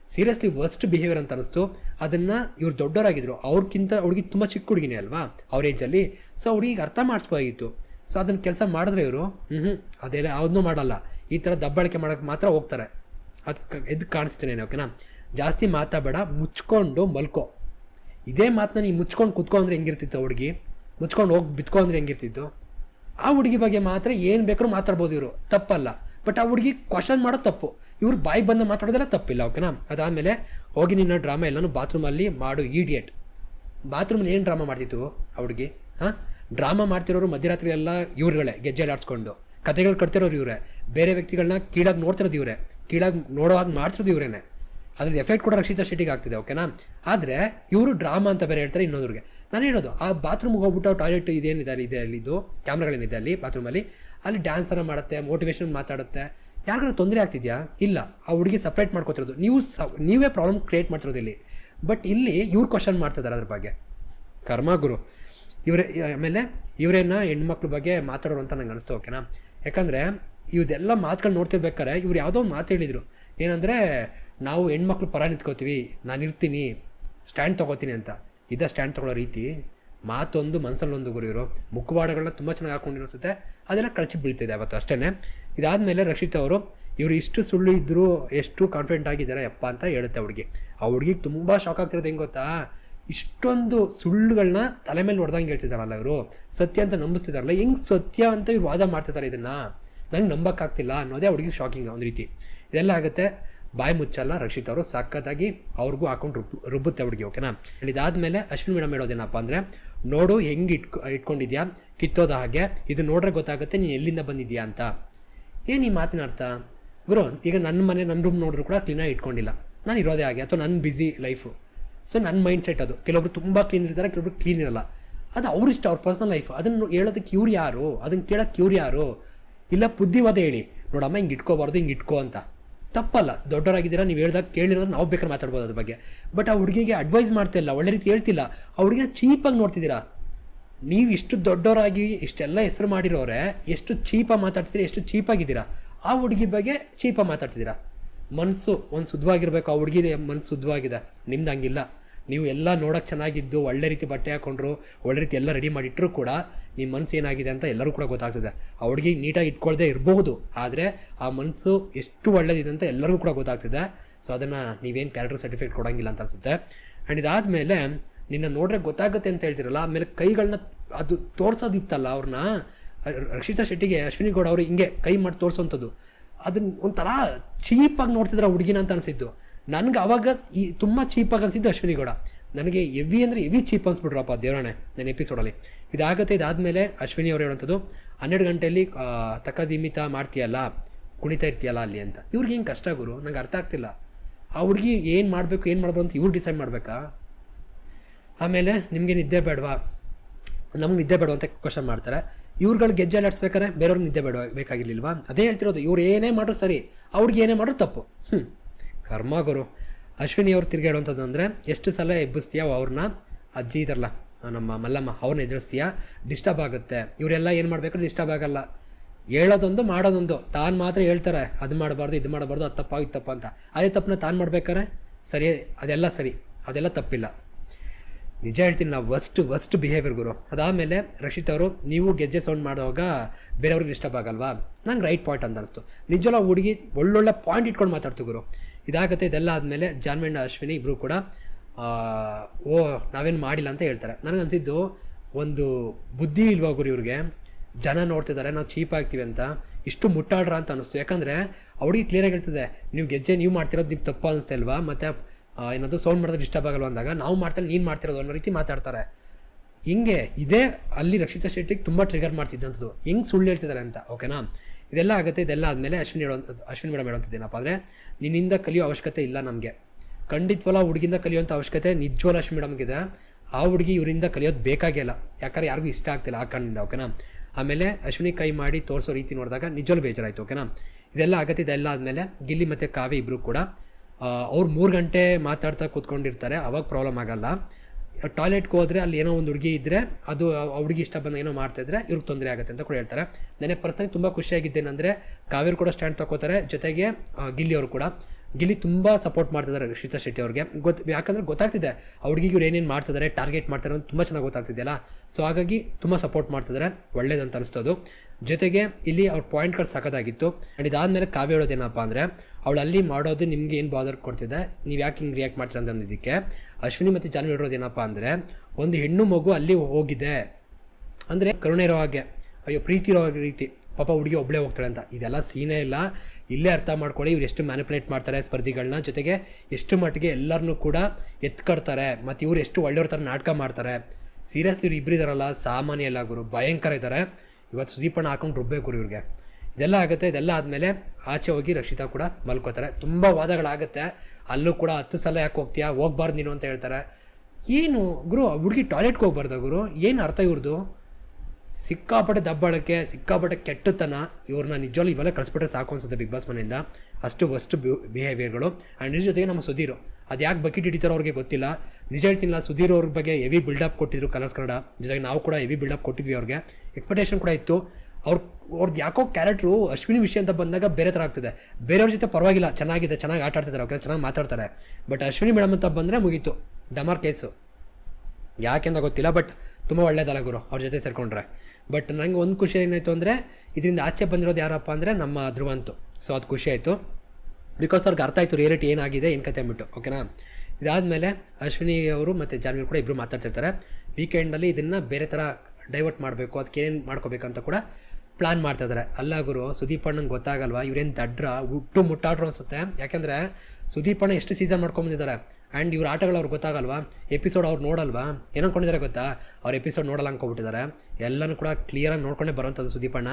ಸೀರಿಯಸ್ಲಿ ವರ್ಸ್ಟ್ ಬಿಹೇವಿಯರ್ ಅಂತ ಅನಿಸ್ತು. ಅದನ್ನು ಇವ್ರು ದೊಡ್ಡವರಾಗಿದ್ರು. ಅವ್ರಿಗಿಂತ ಹುಡುಗಿ ತುಂಬ ಚಿಕ್ಕ ಹುಡುಗಿನೇ ಅಲ್ವಾ? ಅವ್ರ ಏಜಲ್ಲಿ ಸೊ ಹುಡುಗಿಗೆ ಅರ್ಥ ಮಾಡಿಸ್ಬೋದಾಗಿತ್ತು. ಸೊ ಅದನ್ನು ಕೆಲಸ ಮಾಡಿದ್ರೆ ಇವರು ಹ್ಞೂ ಅದೆಲ್ಲ ಯಾವುದನ್ನೂ ಮಾಡಲ್ಲ. ಈ ಥರ ದಬ್ಬಾಳಿಕೆ ಮಾಡೋಕ್ಕೆ ಮಾತ್ರ ಹೋಗ್ತಾರೆ. ಅದು ಎದ್ದು ಕಾಣಿಸ್ತೀನಿ ಓಕೆನಾ? ಜಾಸ್ತಿ ಮಾತಾಡಬೇಡ ಮುಚ್ಕೊಂಡು ಮಲ್ಕೋ. ಇದೇ ಮಾತನ್ನ ನೀವು ಮುಚ್ಕೊಂಡು ಕುತ್ಕೊಂಡ್ರೆ ಹೆಂಗಿರ್ತಿತ್ತು ಹುಡುಗಿ? ಮುಚ್ಕೊಂಡು ಹೋಗಿ ಬಿತ್ಕೊಂಡ್ರೆ ಹೆಂಗಿರ್ತಿತ್ತು? ಆ ಹುಡುಗಿ ಬಗ್ಗೆ ಮಾತ್ರ ಏನು ಬೇಕಾದ್ರೂ ಮಾತಾಡ್ಬೋದು ಇವರು. ತಪ್ಪಲ್ಲ. ಬಟ್ ಆ ಹುಡುಗಿ ಕ್ವಶನ್ ಮಾಡೋದು ತಪ್ಪು. ಇವ್ರು ಬಾಯಿ ಬಂದು ಮಾತಾಡೋದೆಲ್ಲ ತಪ್ಪಿಲ್ಲ ಓಕೆನಾ ಅದಾದಮೇಲೆ ಹೋಗಿ ನಿನ್ನ ಡ್ರಾಮಾ ಎಲ್ಲನೂ ಬಾತ್ರೂಮಲ್ಲಿ ಮಾಡು ಈಡಿಯೇಟ್ ಬಾತ್ರೂಮಲ್ಲಿ ಏನು ಡ್ರಾಮಾ ಮಾಡ್ತಿತ್ತು ಆ ಹುಡುಗಿ? ಹಾಂ? ಡ್ರಾಮಾ ಮಾಡ್ತಿರೋರು ಮಧ್ಯರಾತ್ರಿ ಎಲ್ಲ ಇವ್ರುಗಳೇ, ಗೆಜ್ಜೆಲಿ ಕಥೆಗಳು ಕತೆಗಳು ಕಟ್ತಿರೋರು ಇವರೇ. ಬೇರೆ ವ್ಯಕ್ತಿಗಳನ್ನ ಕೀಳಾಗಿ ನೋಡ್ತಿರೋದು ಇವರೇ. ಕೀಳಾಗಿ ನೋಡೋ ಹಾಗೆ ಮಾಡ್ತಿರೋದು ಇವರೇನೆ. ಅದ್ರದ್ದು ಎಫೆಕ್ಟ್ ಕೂಡ ರಕ್ಷಿತಾ ಶೆಟ್ಟಿಗೆ ಆಗ್ತಿದೆ ಓಕೆನಾ ಆದರೆ ಇವರು ಡ್ರಾಮಾ ಅಂತ ಬೇರೆ ಹೇಳ್ತಾರೆ ಇನ್ನೊಂದ್ರಿಗೆ. ನಾನು ಹೇಳೋದು, ಆ ಬಾತ್ರೂಮ್ಗೆ ಹೋಗ್ಬಿಟ್ಟು ಟಾಯ್ಲೆಟ್ ಇದೇನಿದೆ ಅಲ್ಲಿ ಇದೆ ಅಲ್ಲಿ ಇದು, ಕ್ಯಾಮ್ರಾಗಳೇನಿದೆ ಅಲ್ಲಿ ಬಾತ್ರೂಮಲ್ಲಿ ಅಲ್ಲಿ ಡ್ಯಾನ್ಸನ್ನು ಮಾಡುತ್ತೆ ಮೋಟಿವೇಶನ್ ಮಾತಾಡುತ್ತೆ. ಯಾರಿಗಾದ್ರೂ ತೊಂದರೆ ಆಗ್ತಿದ್ಯಾ? ಇಲ್ಲ. ಆ ಹುಡುಗಿ ಸಪ್ರೇಟ್ ಮಾಡ್ಕೋತಿರೋದು. ನೀವು ಸ, ನೀವೇ ಪ್ರಾಬ್ಲಮ್ ಕ್ರಿಯೇಟ್ ಮಾಡ್ತಿರೋದು ಇಲ್ಲಿ. ಬಟ್ ಇಲ್ಲಿ ಇವ್ರು ಕ್ವಶನ್ ಮಾಡ್ತಿದ್ದಾರೆ ಅದ್ರ ಬಗ್ಗೆ. ಕರ್ಮ ಗುರು. ಇವರೇ ಆಮೇಲೆ ಇವರೇನ ಹೆಣ್ಮಕ್ಳ ಬಗ್ಗೆ ಮಾತಾಡೋರು ಅಂತ ನಂಗೆ ಅನಿಸ್ತು ಓಕೆನಾ ಯಾಕಂದರೆ ಇವ್ದೆಲ್ಲ ಮಾತುಗಳು ನೋಡ್ತಿರ್ಬೇಕಾರೆ ಇವ್ರು ಯಾವುದೋ ಮಾತು ಹೇಳಿದರು. ಏನಂದರೆ, ನಾವು ಹೆಣ್ಮಕ್ಳು ಪರ ನಿಂತ್ಕೋತೀವಿ, ನಾನು ಇರ್ತೀನಿ ಸ್ಟ್ಯಾಂಡ್ ತೊಗೋತೀನಿ ಅಂತ. ಇದ ಸ್ಟ್ಯಾಂಡ್ ತೊಗೊಳ್ಳೋ ರೀತಿ ಮಾತೊಂದು ಮನಸ್ಸಲ್ಲೊಂದು ಗುರು ಇರೋ ಮುಖವಾಡಗಳನ್ನ ತುಂಬ ಚೆನ್ನಾಗಿ ಹಾಕೊಂಡಿರೋಸುತ್ತೆ ಅದೆಲ್ಲ ಕಳಚಿ ಬೀಳ್ತಿದೆ ಅವತ್ತು ಅಷ್ಟೇ ಇದಾದಮೇಲೆ ರಕ್ಷಿತ್ ಅವರು, ಇವರು ಇಷ್ಟು ಸುಳ್ಳು ಇದ್ದರೂ ಎಷ್ಟು ಕಾನ್ಫಿಡೆಂಟ್ ಆಗಿದ್ದಾರೆ ಅಪ್ಪ ಅಂತ ಹೇಳುತ್ತೆ ಹುಡುಗಿ. ಆ ಹುಡುಗಿಗೆ ತುಂಬ ಶಾಕ್ ಆಗ್ತಿರೋದು ಹೆಂಗೆ ಗೊತ್ತಾ? ಇಷ್ಟೊಂದು ಸುಳ್ಳುಗಳನ್ನ ತಲೆ ಮೇಲೆ ಹೊಡೆದಂಗೆ ಹೇಳ್ತಿದ್ದಾರಲ್ಲ ಇವರು. ಸತ್ಯ ಅಂತ ನಂಬಿಸ್ತಿದಾರಲ್ಲ, ಹೆಂಗೆ ಸತ್ಯ ಅಂತ ಇವ್ರು ವಾದ ಮಾಡ್ತಿದ್ದಾರೆ ಇದನ್ನು? ನಂಗೆ ನಂಬಕ್ಕಾಗ್ತಿಲ್ಲ ಅನ್ನೋದೇ ಹುಡುಗಿಗೆ ಶಾಕಿಂಗ್ ಒಂದು ರೀತಿ. ಇದೆಲ್ಲ ಆಗುತ್ತೆ. ಬಾಯಿ ಮುಚ್ಚಲ್ಲ ರಕ್ಷಿತ್ ಅವರು. ಸಖತ್ತಾಗಿ ಅವ್ರಿಗೂ ಹಾಕೊಂಡು ರುಬ್ ರುಬ್ಬುತ್ತೆ ಹುಡುಗಿ ಓಕೆನಾ ಇದಾದಮೇಲೆ ಅಶ್ವಿನಿ ಮೇಡಮ್ ಹೇಳೋದೇನಪ್ಪ ಅಂದರೆ, ನೋಡು ಹೆಂಗೆ ಇಟ್ಕೊ, ಇಟ್ಕೊಂಡಿದ್ಯಾ? ಕಿತ್ತೋದ ಹಾಗೆ. ಇದು ನೋಡ್ರೆ ಗೊತ್ತಾಗುತ್ತೆ ನೀನು ಎಲ್ಲಿಂದ ಬಂದಿದ್ಯಾ ಅಂತ. ಏನು ಈ ಮಾತಿನ ಅರ್ಥ? ಗುರು, ಈಗ ನನ್ನ ಮನೆ ನನ್ನ ರೂಮ್ ನೋಡಿದ್ರು ಕೂಡ ಕ್ಲೀನಾಗಿ ಇಟ್ಕೊಂಡಿಲ್ಲ. ನಾನು ಇರೋದೇ ಹಾಗೆ, ಅಥವಾ ನನ್ನ ಬ್ಯುಸಿ ಲೈಫು ಸೊ ನನ್ನ ಮೈಂಡ್ ಸೆಟ್ ಅದು. ಕೆಲವೊಬ್ರು ತುಂಬ ಕ್ಲೀನ್ ಇರ್ತಾರೆ ಕೆಲವೊಬ್ರು ಕ್ಲೀನ್ ಇರಲ್ಲ. ಅದು ಅವ್ರ ಇಷ್ಟ, ಅವ್ರ ಪರ್ಸ್ನಲ್ ಲೈಫ್ ಅದನ್ನು ಹೇಳೋದಕ್ಕೆ ಇವ್ರು ಯಾರು? ಅದನ್ನು ಕೇಳೋಕ್ಕೆ ಇವ್ರು ಯಾರು? ಇಲ್ಲ, ಬುದ್ಧಿವಾದ ಹೇಳಿ. ನೋಡಮ್ಮ, ಹಿಂಗೆ ಇಟ್ಕೋಬಾರ್ದು, ಹಿಂಗೆ ಇಟ್ಕೋ ಅಂತ. ತಪ್ಪಲ್ಲ, ದೊಡ್ಡವರಾಗಿದ್ದೀರಾ, ನೀವು ಹೇಳ್ದಾಗ ಕೇಳಿರೋದು ನಾವು ಬೇಕಾದ್ರೆ ಮಾತಾಡ್ಬೋದು ಅದ್ರ ಬಗ್ಗೆ. ಬಟ್ ಆ ಹುಡುಗಿಗೆ ಅಡ್ವೈಸ್ ಮಾಡ್ತಿಲ್ಲ ಒಳ್ಳೆ ರೀತಿ ಹೇಳ್ತಿಲ್ಲ. ಆ ಹುಡುಗಿನ ಚೀಪಾಗಿ ನೋಡ್ತಿದ್ದೀರಾ? ನೀವು ಇಷ್ಟು ದೊಡ್ಡವರಾಗಿ ಇಷ್ಟೆಲ್ಲ ಹೆಸರು ಮಾಡಿರೋರೆ, ಎಷ್ಟು ಚೀಪಾಗಿ ಮಾತಾಡ್ತೀರಾ ಎಷ್ಟು ಚೀಪಾಗಿದ್ದೀರಾ ಆ ಹುಡುಗಿ ಬಗ್ಗೆ ಚೀಪಾಗಿ ಮಾತಾಡ್ತಿದ್ದೀರಾ? ಮನಸ್ಸು ಒಂದು ಶುದ್ಧವಾಗಿರ್ಬೇಕು, ಆ ಹುಡುಗಿ ಮನಸ್ಸು ಶುದ್ಧವಾಗಿದೆ. ನಿಮ್ದು ಹಂಗಿಲ್ಲ. ನೀವು ಎಲ್ಲ ನೋಡೋಕ್ಕೆ ಚೆನ್ನಾಗಿದ್ದು, ಒಳ್ಳೆ ರೀತಿ ಬಟ್ಟೆ ಹಾಕೊಂಡ್ರು, ಒಳ್ಳೆ ರೀತಿ ಎಲ್ಲ ರೆಡಿ ಮಾಡಿಟ್ಟರು ಕೂಡ ನಿಮ್ಮ ಮನಸ್ಸು ಏನಾಗಿದೆ ಅಂತ ಎಲ್ಲರೂ ಕೂಡ ಗೊತ್ತಾಗ್ತದೆ. ಆ ಹುಡುಗಿ ನೀಟಾಗಿ ಇಟ್ಕೊಳ್ಳದೆ ಇರಬಹುದು, ಆದರೆ ಆ ಮನಸ್ಸು ಎಷ್ಟು ಒಳ್ಳೇದಿದೆ ಅಂತ ಎಲ್ಲರಿಗೂ ಕೂಡ ಗೊತ್ತಾಗ್ತಿದೆ. ಸೊ ಅದನ್ನು ನೀವೇನು ಕ್ಯಾರೆಕ್ಟರ್ ಸರ್ಟಿಫಿಕೇಟ್ ಕೊಡೋಂಗಿಲ್ಲ ಅಂತ ಅನಿಸುತ್ತೆ. ಆ್ಯಂಡ್ ಇದಾದಮೇಲೆ ನಿನ್ನ ನೋಡ್ರೆ ಗೊತ್ತಾಗುತ್ತೆ ಅಂತ ಹೇಳ್ತಿರಲ್ಲ, ಆಮೇಲೆ ಕೈಗಳನ್ನ ಅದು ತೋರಿಸೋದಿತ್ತಲ್ಲ ಅವ್ರನ್ನ ರಕ್ಷಿತಾ ಶೆಟ್ಟಿಗೆ, ಅಶ್ವಿನಿ ಗೌಡ ಅವರು ಹಿಂಗೆ ಕೈ ಮಾಡಿ ತೋರಿಸೋವಂಥದ್ದು ಅದನ್ನ ಒಂಥರ ಚೀಪಾಗಿ ನೋಡ್ತಿದ್ರೆ ಹುಡುಗಿನ ಅಂತ ಅನಿಸಿದ್ದು. ನನಗೆ ಅವಾಗ ಈ ತುಂಬ ಚೀಪಾಗಿ ಅನಿಸಿದ್ದು ಅಶ್ವಿನಿ ಗೌಡ. ನನಗೆ ಎವಿ ಅಂದರೆ ಎವಿ ಚೀಪ್ ಅನ್ಸ್ಬಿಟ್ರಪ್ಪ ದೇವರಾಣೆ ನನ್ನ ಎಪಿಸೋಡಲ್ಲಿ ಇದಾಗುತ್ತೆ, ಇದಾದಮೇಲೆ ಅಶ್ವಿನಿ ಅವರು ಹೇಳೋಂಥದ್ದು ಹನ್ನೆರಡು ಗಂಟೆಯಲ್ಲಿ ತಕದಿಮಿತ ಮಾಡ್ತೀಯಲ್ಲ, ಕುಣಿತಾ ಇರ್ತೀಯಲ್ಲ ಅಲ್ಲಿ ಅಂತ. ಇವ್ರಿಗೆ ಏನು ಕಷ್ಟ ಗುರು? ನಂಗೆ ಅರ್ಥ ಆಗ್ತಿಲ್ಲ. ಆ ಹುಡುಗಿ ಏನು ಮಾಡಬೇಕು, ಏನು ಮಾಡ್ಬೋದು ಅಂತ ಇವ್ರು ಡಿಸೈಡ್ ಮಾಡಬೇಕಾ? ಆಮೇಲೆ ನಿಮಗೆ ನಿದ್ದೆ ಬೇಡವಾ? ನಮ್ಗೆ ನಿದ್ದೆ ಬೇಡ ಅಂತ ಕ್ವಶನ್ ಮಾಡ್ತಾರೆ. ಇವ್ರುಗಳು ಗೆಜ್ಜೆ ಆಡಿಸ್ಬೇಕಾರೆ ಬೇರೆಯವ್ರಿಗೆ ನಿದ್ದೆ ಬೇಡ ಬೇಕಾಗಿರ್ಲಿಲ್ವಾ? ಅದೇ ಹೇಳ್ತಿರೋದು, ಇವ್ರು ಏನೇ ಮಾಡ್ರು ಸರಿ ಅವ್ರಿಗೆ ಏನೇ ಮಾಡ್ರು ತಪ್ಪು. ಹ್ಞೂ ಕರ್ಮ ಗುರು. ಅಶ್ವಿನಿ ಅವ್ರು ತಿರುಗಾಡುವಂಥದ್ದು ಅಂದರೆ, ಎಷ್ಟು ಸಲ ಎಬ್ಬಿಸ್ತೀಯ ಅವ್ರನ್ನ? ಅಜ್ಜಿ ಇದಾರಲ್ಲ, ನಮ್ಮ ಮಲ್ಲಮ್ಮ, ಅವ್ರನ್ನ ಎದುರಿಸ್ತೀಯಾ? ಡಿಸ್ಟರ್ಬ್ ಆಗುತ್ತೆ. ಇವರೆಲ್ಲ ಏನು ಮಾಡಬೇಕು ಡಿಸ್ಟರ್ಬ್ ಆಗಲ್ಲ. ಹೇಳೋದೊಂದು ಮಾಡೋದೊಂದು. ತಾನು ಮಾತ್ರ ಹೇಳ್ತಾರೆ, ಅದು ಮಾಡಬಾರ್ದು, ಇದು ಮಾಡಬಾರ್ದು, ಅದು ತಪ್ಪಾಗಿ ತಪ್ಪ ಅಂತ. ಅದೇ ತಪ್ಪನ್ನ ತಾನು ಮಾಡ್ಬೇಕಾರೆ ಸರಿ, ಅದೆಲ್ಲ ಸರಿ. ಅದೆಲ್ಲ ತಪ್ಪಿಲ್ಲ. ನಿಜ ಹೇಳ್ತೀನಿ ನಾವು ವಸ್ಟ್ ವಸ್ಟ್ ಬಿಹೇವಿಯರ್ ಗುರು. ಅದಾದಮೇಲೆ ರಕ್ಷಿತ್ ಅವರು, ನೀವು ಗೆಜ್ಜೆ ಸೌಂಡ್ ಮಾಡುವಾಗ ಬೇರೆಯವ್ರಿಗೆ ಡಿಸ್ಟರ್ಬ್ ಆಗಲ್ವಾ? ನಂಗೆ ರೈಟ್ ಪಾಯಿಂಟ್ ಅಂತ ಅನಿಸ್ತು. ನಿಜವಲ್ಲ ಹುಡುಗಿ ಒಳ್ಳೊಳ್ಳೆ ಪಾಯಿಂಟ್ ಇಟ್ಕೊಂಡು ಮಾತಾಡ್ತು ಗುರು. ಇದಾಗುತ್ತೆ, ಇದೆಲ್ಲ ಆದಮೇಲೆ ಜಾನ್ವೆಂಡ್ ಅಶ್ವಿನಿ ಇಬ್ಬರು ಕೂಡ ಓ, ನಾವೇನು ಮಾಡಿಲ್ಲ ಅಂತ ಹೇಳ್ತಾರೆ. ನನಗೆ ಅನಿಸಿದ್ದು ಒಂದು ಬುದ್ಧಿ ಇಲ್ವಾ ಗುರು ಇವ್ರಿಗೆ? ಜನ ನೋಡ್ತಿದ್ದಾರೆ ನಾವು ಚೀಪ್ ಆಗ್ತೀವಿ ಅಂತ. ಇಷ್ಟು ಮುಟ್ಟಾಡ್ರ ಅಂತ ಅನಿಸ್ತು. ಯಾಕಂದರೆ ಅವ್ರಿಗೆ ಕ್ಲಿಯರಾಗಿ ಆಗಿರ್ತದೆ ನೀವು ಗೆಜ್ಜೆ, ನೀವು ಮಾಡ್ತಿರೋದು ನೀವು ತಪ್ಪು ಅನಿಸ್ತಾ ಇಲ್ವಾ? ಮತ್ತು ಏನಾದರೂ ಸೌಂಡ್ ಮಾಡಿದ್ರೆ ಡಿಸ್ಟರ್ಬ್ ಆಗಲ್ವ? ಅಂದಾಗ, ನಾವು ಮಾಡ್ತಾರೆ ನೀನು ಮಾಡ್ತಿರೋದು ಅನ್ನೋ ರೀತಿ ಮಾತಾಡ್ತಾರೆ. ಹಿಂಗೆ ಇದೇ ಅಲ್ಲಿ ರಕ್ಷಿತಾ ಶೆಟ್ಟಿಗೆ ತುಂಬ ಟ್ರಿಗರ್ ಮಾಡ್ತಿದ್ದಂಥದ್ದು ಹೆಂಗೆ ಸುಳ್ಳು ಹೇಳ್ತಿದ್ದಾರೆ ಅಂತ ಓಕೆನಾ ಇದೆಲ್ಲ ಆಗುತ್ತೆ, ಇದೆಲ್ಲ ಆದಮೇಲೆ ಅಶ್ವಿನಿ ಹೇಳುವಂಥದ್ದು ಅಶ್ವಿನಿ ಮೇಡಮ್ ಹೇಳುವಂಥದ್ದು ಏನಪ್ಪ ಅಂದರೆ, ನಿನ್ನಿಂದ ಕಲಿಯೋ ಅವಶ್ಯಕತೆ ಇಲ್ಲ ನಮಗೆ. ಖಂಡಿತವಲ್ಲ ಹುಡುಗಿಂದ ಕಲಿಯುವಂಥ ಅವಶ್ಯಕತೆ ನಿಜವಲ್ಲ ಅಶ್ವಿನಿ ಮೇಡಮ್ಗಿದೆ ಆ ಹುಡುಗಿ ಇವರಿಂದ ಕಲಿಯೋದು ಬೇಕಾಗಿಲ್ಲ ಯಾಕಂದ್ರೆ ಯಾರಿಗೂ ಇಷ್ಟ ಆಗ್ತಿಲ್ಲ ಆ ಕಾರಣದಿಂದ, ಓಕೆನಾ? ಆಮೇಲೆ ಅಶ್ವಿನಿ ಕೈ ಮಾಡಿ ತೋರಿಸೋ ರೀತಿ ನೋಡಿದಾಗ ನಿಜವಲ್ಲೂ ಬೇಜಾರಾಯಿತು, ಓಕೆನಾ? ಇದೆಲ್ಲ ಆಗತ್ತೆ, ಇದೆಲ್ಲ ಆದಮೇಲೆ ಗಿಲ್ಲಿ ಮತ್ತು ಕಾವ್ಯ ಇಬ್ಬರು ಕೂಡ ಅವ್ರು ಮೂರು ಗಂಟೆ ಮಾತಾಡ್ತಾ ಕೂತ್ಕೊಂಡಿರ್ತಾರೆ, ಅವಾಗ ಪ್ರಾಬ್ಲಮ್ ಆಗಲ್ಲ. ಟಾಯ್ಲೆಟ್ಗೆ ಹೋದರೆ ಅಲ್ಲಿ ಏನೋ ಒಂದು ಹುಡುಗಿ ಇದ್ದರೆ ಅದು ಹುಡುಗಿ ಇಷ್ಟ ಬಂದ ಏನೋ ಮಾಡ್ತಾಯಿದ್ರೆ ಇವ್ರಿಗೆ ತೊಂದರೆ ಆಗುತ್ತೆ ಅಂತ ಕೂಡ ಹೇಳ್ತಾರೆ. ನನಗೆ ಪರ್ಸನಲಿ ತುಂಬ ಖುಷಿಯಾಗಿದ್ದೇನೆಂದರೆ ಕಾವೇರಿ ಕೂಡ ಸ್ಟ್ಯಾಂಡ್ ತಗೋತಾರೆ ಜೊತೆಗೆ ಗಿಲ್ಲಿ ಅವರು ಕೂಡ. ಗಿಲ್ಲಿ ತುಂಬ ಸಪೋರ್ಟ್ ಮಾಡ್ತಿದ್ದಾರೆ ಶ್ರೀತಾ ಶೆಟ್ಟಿ ಅವ್ರಿಗೆ. ಗೊತ್ತು ಯಾಕಂದರೆ ಗೊತ್ತಾಗ್ತಿದೆ ಹುಡುಗಿಗೆ ಇವ್ರು ಏನೇನು ಮಾಡ್ತಿದ್ದಾರೆ ಟಾರ್ಗೆಟ್ ಮಾಡ್ತಾರೆ ಅಂತ ತುಂಬ ಚೆನ್ನಾಗಿ ಗೊತ್ತಾಗ್ತಿದೆಯಲ್ಲ ಸೊ ಹಾಗಾಗಿ ತುಂಬ ಸಪೋರ್ಟ್ ಮಾಡ್ತಿದ್ದಾರೆ ಒಳ್ಳೇದಂತ ಅನಿಸ್ತದು. ಜೊತೆಗೆ ಇಲ್ಲಿ ಅವ್ರ ಪಾಯಿಂಟ್ಗಳು ಸಖತ್ತಾಗಿತ್ತು. ಆ್ಯಂಡ್ ಇದಾದಮೇಲೆ ಕಾವ್ಯ ಹೇಳೋದೇನಪ್ಪ ಅಂದರೆ ಅವಳು ಅಲ್ಲಿ ಮಾಡೋದು ನಿಮಗೆ ಏನು ಬಾದರ್ ಕೊಡ್ತಿದೆ, ನೀವು ಯಾಕೆ ಹಿಂಗೆ ರಿಯಾಕ್ಟ್ ಮಾಡ್ತೀರ ಅಂತ ಅಂದಿದ್ದಕ್ಕೆ. ಅಶ್ವಿನಿ ಮತ್ತು ಜಾನ್ವಿ ಹೇಳೋದೇನಪ್ಪ ಅಂದರೆ ಒಂದು ಹೆಣ್ಣು ಮಗು ಅಲ್ಲಿ ಹೋಗಿದೆ. ಅಂದರೆ ಕರುಣೆ ಇರೋ ಹಾಗೆ. ಅಯ್ಯೋ, ಪ್ರೀತಿ ಇರೋ ರೀತಿ. ಪಾಪ ಹುಡುಗಿ ಒಬ್ಬಳೇ ಹೋಗ್ತಾಳೆ ಅಂತ. ಇದೆಲ್ಲ ಸೀನೇ ಇಲ್ಲ. ಇಲ್ಲೇ ಅರ್ಥ ಮಾಡ್ಕೊಳ್ಳಿ. ಇವ್ರು ಎಷ್ಟು ಮ್ಯಾನಿಪುಲೇಟ್ ಮಾಡ್ತಾರೆ ಸ್ಪರ್ಧಿಗಳನ್ನ ಜೊತೆಗೆ ಎಷ್ಟು ಮಟ್ಟಿಗೆ ಎಲ್ಲರನ್ನೂ ಕೂಡ ಎತ್ಕಡ್ತಾರೆ. ಮತ್ತು ಇವ್ರು ಎಷ್ಟು ಒಳ್ಳೆಯವ್ರ ಥರ ನಾಟಕ ಮಾಡ್ತಾರೆ. ಸೀರಿಯಸ್ಲಿ ಇವ್ರು ಇಬ್ಬರು ಇದಾರಲ್ಲ. ಸಾಮಾನ್ಯ ಎಲ್ಲ ಗುರು. ಭಯಂಕರ ಇದ್ದಾರೆ ಇವತ್ತು ಸುದೀಪಣ್ಣ ಹಾಕೊಂಡು ರುಬ್ಬೇಕು ಇವ್ರಿಗೆ. ಇದೆಲ್ಲ ಆಗುತ್ತೆ, ಇದೆಲ್ಲ ಆದಮೇಲೆ ಆಚೆ ಹೋಗಿ ರಕ್ಷಿತಾ ಕೂಡ ಮಲ್ಕೋತಾರೆ. ತುಂಬ ವಾದಗಳಾಗುತ್ತೆ. ಅಲ್ಲೂ ಕೂಡ ಹತ್ತು ಸಲ ಯಾಕೆ ಹೋಗ್ತೀಯಾ? ಹೋಗ್ಬಾರ್ದು ನೀನು ಅಂತ ಹೇಳ್ತಾರೆ. ಏನು ಗುರು ಹುಡುಗಿ ಟಾಯ್ಲೆಟ್ಗೆ ಹೋಗ್ಬಾರ್ದ ಗುರು? ಏನು ಅರ್ಥ ಇವ್ರದ್ದು ಸಿಕ್ಕಾಪಟ್ಟೆ ದಬ್ಬಾಳಕ್ಕೆ, ಸಿಕ್ಕಾಪಟ್ಟೆ ಕೆಟ್ಟತನ ಇವ್ರನ್ನ ನಿಜವಾಗ್ಲೂ ಇವೆಲ್ಲ ಕಳಿಸ್ಬಿಟ್ರೆ ಸಾಕು ಅನ್ಸುತ್ತೆ ಬಿಗ್ ಬಾಸ್ ಮನೆಯಿಂದ. ಅಷ್ಟು ವಸ್ಟ್ ಬಿಹೇವಿಯರ್ಗಳು ಆ್ಯಂಡ್ ಇದ್ರ ಜೊತೆಗೆ ನಮ್ಮ ಸುಧೀರು ಅದು ಯಾಕೆ ಬಕೆಟ್ ಹಿಡಿತಾರೋ ಅವ್ರಿಗೆ ಗೊತ್ತಿಲ್ಲ. ನಿಜ ಹೇಳ್ತಿಲ್ಲ ಸುಧೀರ್ ಅವ್ರ ಬಗ್ಗೆ ಹೆವಿ ಬಿಲ್ಡಪ್ ಕೊಟ್ಟಿದ್ರು ಕಲರ್ಸ್ ಕನ್ನಡ ಜೊತೆಗೆ ನಾವು ಕೂಡ ಹೆವಿ ಬಿಲ್ಡಪ್ ಕೊಟ್ಟಿದ್ವಿ ಅವ್ರಿಗೆ. ಎಕ್ಸ್ಪೆಕ್ಟೇಷನ್ ಕೂಡ ಇತ್ತು. ಅವ್ರ ಅವ್ರದ್ದು ಯಾಕೋ ಕ್ಯಾರೆಕ್ಟ್ರು ಅಶ್ವಿನಿ ವಿಷಯ ಅಂತ ಬಂದಾಗ ಬೇರೆ ಥರ ಆಗ್ತಿದೆ. ಬೇರೆಯವ್ರ ಜೊತೆ ಪರವಾಗಿಲ್ಲ, ಚೆನ್ನಾಗಿದೆ, ಚೆನ್ನಾಗಿ ಆಟ ಆಡ್ತಿದ್ದಾರೆ ಅವ್ರಿಗೆ ಚೆನ್ನಾಗಿ ಮಾತಾಡ್ತಾರೆ. ಬಟ್ ಅಶ್ವಿನಿ ಮೇಡಮ್ ಅಂತ ಬಂದರೆ ಮುಗೀತು. ಡಮಾರ್ ಕೇಸು ಯಾಕೆಂದ ಗೊತ್ತಿಲ್ಲ ಬಟ್ ತುಂಬ ಒಳ್ಳೇದಲ್ಲ ಗುರು, ಅವ್ರ ಜೊತೆ ಸೇರ್ಕೊಂಡ್ರೆ. ಬಟ್ ನನಗೆ ಒಂದು ಖುಷಿ ಏನಾಯಿತು ಅಂದರೆ, ಇದರಿಂದ ಆಚೆ ಬಂದಿರೋದು ಯಾರಪ್ಪ ಅಂದರೆ ನಮ್ಮ ಧ್ರುವಂತು. ಸೊ ಅದು ಖುಷಿ ಆಯಿತು. ಬಿಕಾಸ್ ಅವ್ರಿಗೆ ಅರ್ಥ ಆಯಿತು ರಿಯಾಲಿಟಿ ಏನಾಗಿದೆ, ಏನು ಕತೆ ಅಂದ್ಬಿಟ್ಟು, ಓಕೆನಾ? ಇದಾದಮೇಲೆ ಅಶ್ವಿನಿ ಅವರು ಮತ್ತು ಜಾನ್ವಿ ಕೂಡ ಇಬ್ಬರು ಮಾತಾಡ್ತಿರ್ತಾರೆ. ವೀಕೆಂಡಲ್ಲಿ ಇದನ್ನು ಬೇರೆ ಥರ ಡೈವರ್ಟ್ ಮಾಡಬೇಕು ಅದಕ್ಕೆ ಏನು ಮಾಡ್ಕೋಬೇಕಂತ ಕೂಡ ಪ್ಲ್ಯಾನ್ ಮಾಡ್ತಾಯಿದ್ದಾರೆ ಅಲ್ಲ ಗುರು, ಸುದೀಪ್ ಅಣ್ಣಂಗೆ ಗೊತ್ತಾಗಲ್ವಾ? ಇವ್ರೇನು ದಡ್ರ? ಹುಟ್ಟು ಮುಟ್ಟಾಡ್ರು ಅನ್ಸುತ್ತೆ. ಯಾಕೆಂದರೆ ಸುದೀಪ್ ಅಣ್ಣ ಎಷ್ಟು ಸೀಸನ್ ಮಾಡ್ಕೊಂಬಂದಿದ್ದಾರೆ ಆ್ಯಂಡ್ ಇವ್ರ ಆಟಗಳು ಅವ್ರಿಗೆ ಗೊತ್ತಾಗಲ್ವಾ? ಎಪಿಸೋಡ್ ಅವ್ರು ನೋಡಲ್ವಾ? ಏನು ಅನ್ಕೊಂಡಿದ್ದಾರೆ ಗೊತ್ತಾ? ಅವ್ರ ಎಪಿಸೋಡ್ ನೋಡಲ್ಲ ಅನ್ಕೊಬಿಟ್ಟಿದ್ದಾರೆ ಎಲ್ಲನೂ ಕೂಡ ಕ್ಲಿಯರಾಗಿ ನೋಡ್ಕೊಂಡೇ ಬರೋಂಥದ್ದು ಸುದೀಪಣ್ಣ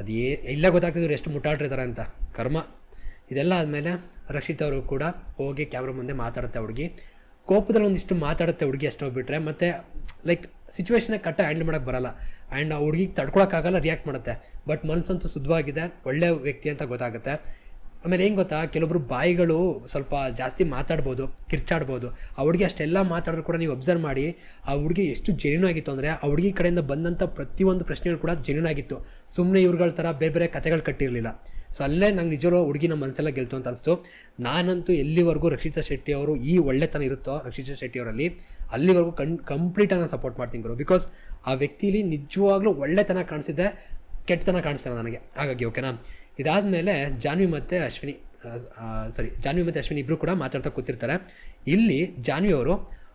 ಅದು ಏ ಎಲ್ಲ ಗೊತ್ತಾಗ್ತಿದ್ರು ಎಷ್ಟು ಮುಟ್ಟಾಡ್ರಿದ್ದಾರೆ ಅಂತ. ಕರ್ಮ. ಇದೆಲ್ಲ ಆದಮೇಲೆ ರಕ್ಷಿತ್ ಅವರು ಕೂಡ ಹೋಗಿ ಕ್ಯಾಮ್ರಾ ಮುಂದೆ ಮಾತಾಡುತ್ತೆ ಹುಡುಗಿ. ಕೋಪದಲ್ಲಿ ಒಂದಿಷ್ಟು ಮಾತಾಡುತ್ತೆ ಹುಡುಗಿ ಅಷ್ಟೋ ಬಿಟ್ಟರೆ ಮತ್ತು ಲೈಕ್ ಸಿಚುವೇಶನ್ನ ಕಟ್ಟ ಹ್ಯಾಂಡಲ್ ಮಾಡೋಕೆ ಬರಲ್ಲ. ಆ್ಯಂಡ್ ಆ ಹುಡುಗಿಗೆ ತಡ್ಕೊಳಕ್ಕಾಗಲ್ಲ ರಿಯಾಕ್ಟ್ ಮಾಡುತ್ತೆ. ಬಟ್ ಮನಸ್ಸಂತೂ ಶುದ್ಧವಾಗಿದೆ, ಒಳ್ಳೆ ವ್ಯಕ್ತಿ ಅಂತ ಗೊತ್ತಾಗುತ್ತೆ. ಆಮೇಲೆ ಏನು ಗೊತ್ತಾ? ಕೆಲವೊಬ್ರು ಬಾಯಿಗಳು ಸ್ವಲ್ಪ ಜಾಸ್ತಿ ಮಾತಾಡ್ಬೋದು, ಕಿರ್ಚಾಡ್ಬೋದು. ಆ ಹುಡುಗಿ ಅಷ್ಟೆಲ್ಲ ಮಾತಾಡಿದ್ರು ಕೂಡ ನೀವು ಅಬ್ಸರ್ವ್ ಮಾಡಿ, ಆ ಹುಡುಗಿ ಎಷ್ಟು ಜೆನ್ಯೂನ್ ಆಗಿತ್ತು ಅಂದರೆ, ಆ ಹುಡುಗಿ ಕಡೆಯಿಂದ ಬಂದಂಥ ಪ್ರತಿಯೊಂದು ಪ್ರಶ್ನೆಗಳು ಕೂಡ ಜೆನ್ಯೂನ್ ಆಗಿತ್ತು. ಸುಮ್ಮನೆ ಇವ್ರುಗಳ ಥರ ಬೇರೆ ಬೇರೆ ಕತೆಗಳು ಕಟ್ಟಿರಲಿಲ್ಲ. ಸೊ ಅಲ್ಲೇ ನಂಗೆ ನಿಜವೂ ಹುಡುಗಿ ನಮ್ಮ ಮನಸ್ಸೆಲ್ಲ ಗೆಲ್ತು ಅಂತ ಅನಿಸ್ತು. ನಾನಂತೂ ಎಲ್ಲಿವರೆಗೂ ರಕ್ಷಿತಾ ಶೆಟ್ಟಿ ಅವರು ಈ ಒಳ್ಳೆತನ ಇರುತ್ತೋ, ರಕ್ಷಿತಾ ಶೆಟ್ಟಿ ಅವರಲ್ಲಿ ಅಲ್ಲಿವರೆಗೂ ಕಣ್ ಕಂಪ್ಲೀಟಾಗಿ ನಾನು ಸಪೋರ್ಟ್ ಮಾಡ್ತೀನಿ ಗುರು. ಬಿಕಾಸ್ ಆ ವ್ಯಕ್ತಿಲಿ ನಿಜವಾಗ್ಲೂ ಒಳ್ಳೆತನ ಕಾಣಿಸಿದೆ, ಕೆಟ್ಟತನ ಕಾಣಿಸ್ತಿಲ್ಲ ನನಗೆ. ಹಾಗಾಗಿ ಓಕೆನಾ ಇದಾದಮೇಲೆ ಜಾನ್ವಿ ಮತ್ತು ಅಶ್ವಿನಿ ಸಾರಿ ಜಾನ್ವಿ ಮತ್ತು ಅಶ್ವಿನಿ ಇಬ್ಬರು ಕೂಡ ಮಾತಾಡ್ತಾ ಕೂತಿರ್ತಾರೆ. ಇಲ್ಲಿ ಜಾನ್ವಿ ಅವರು,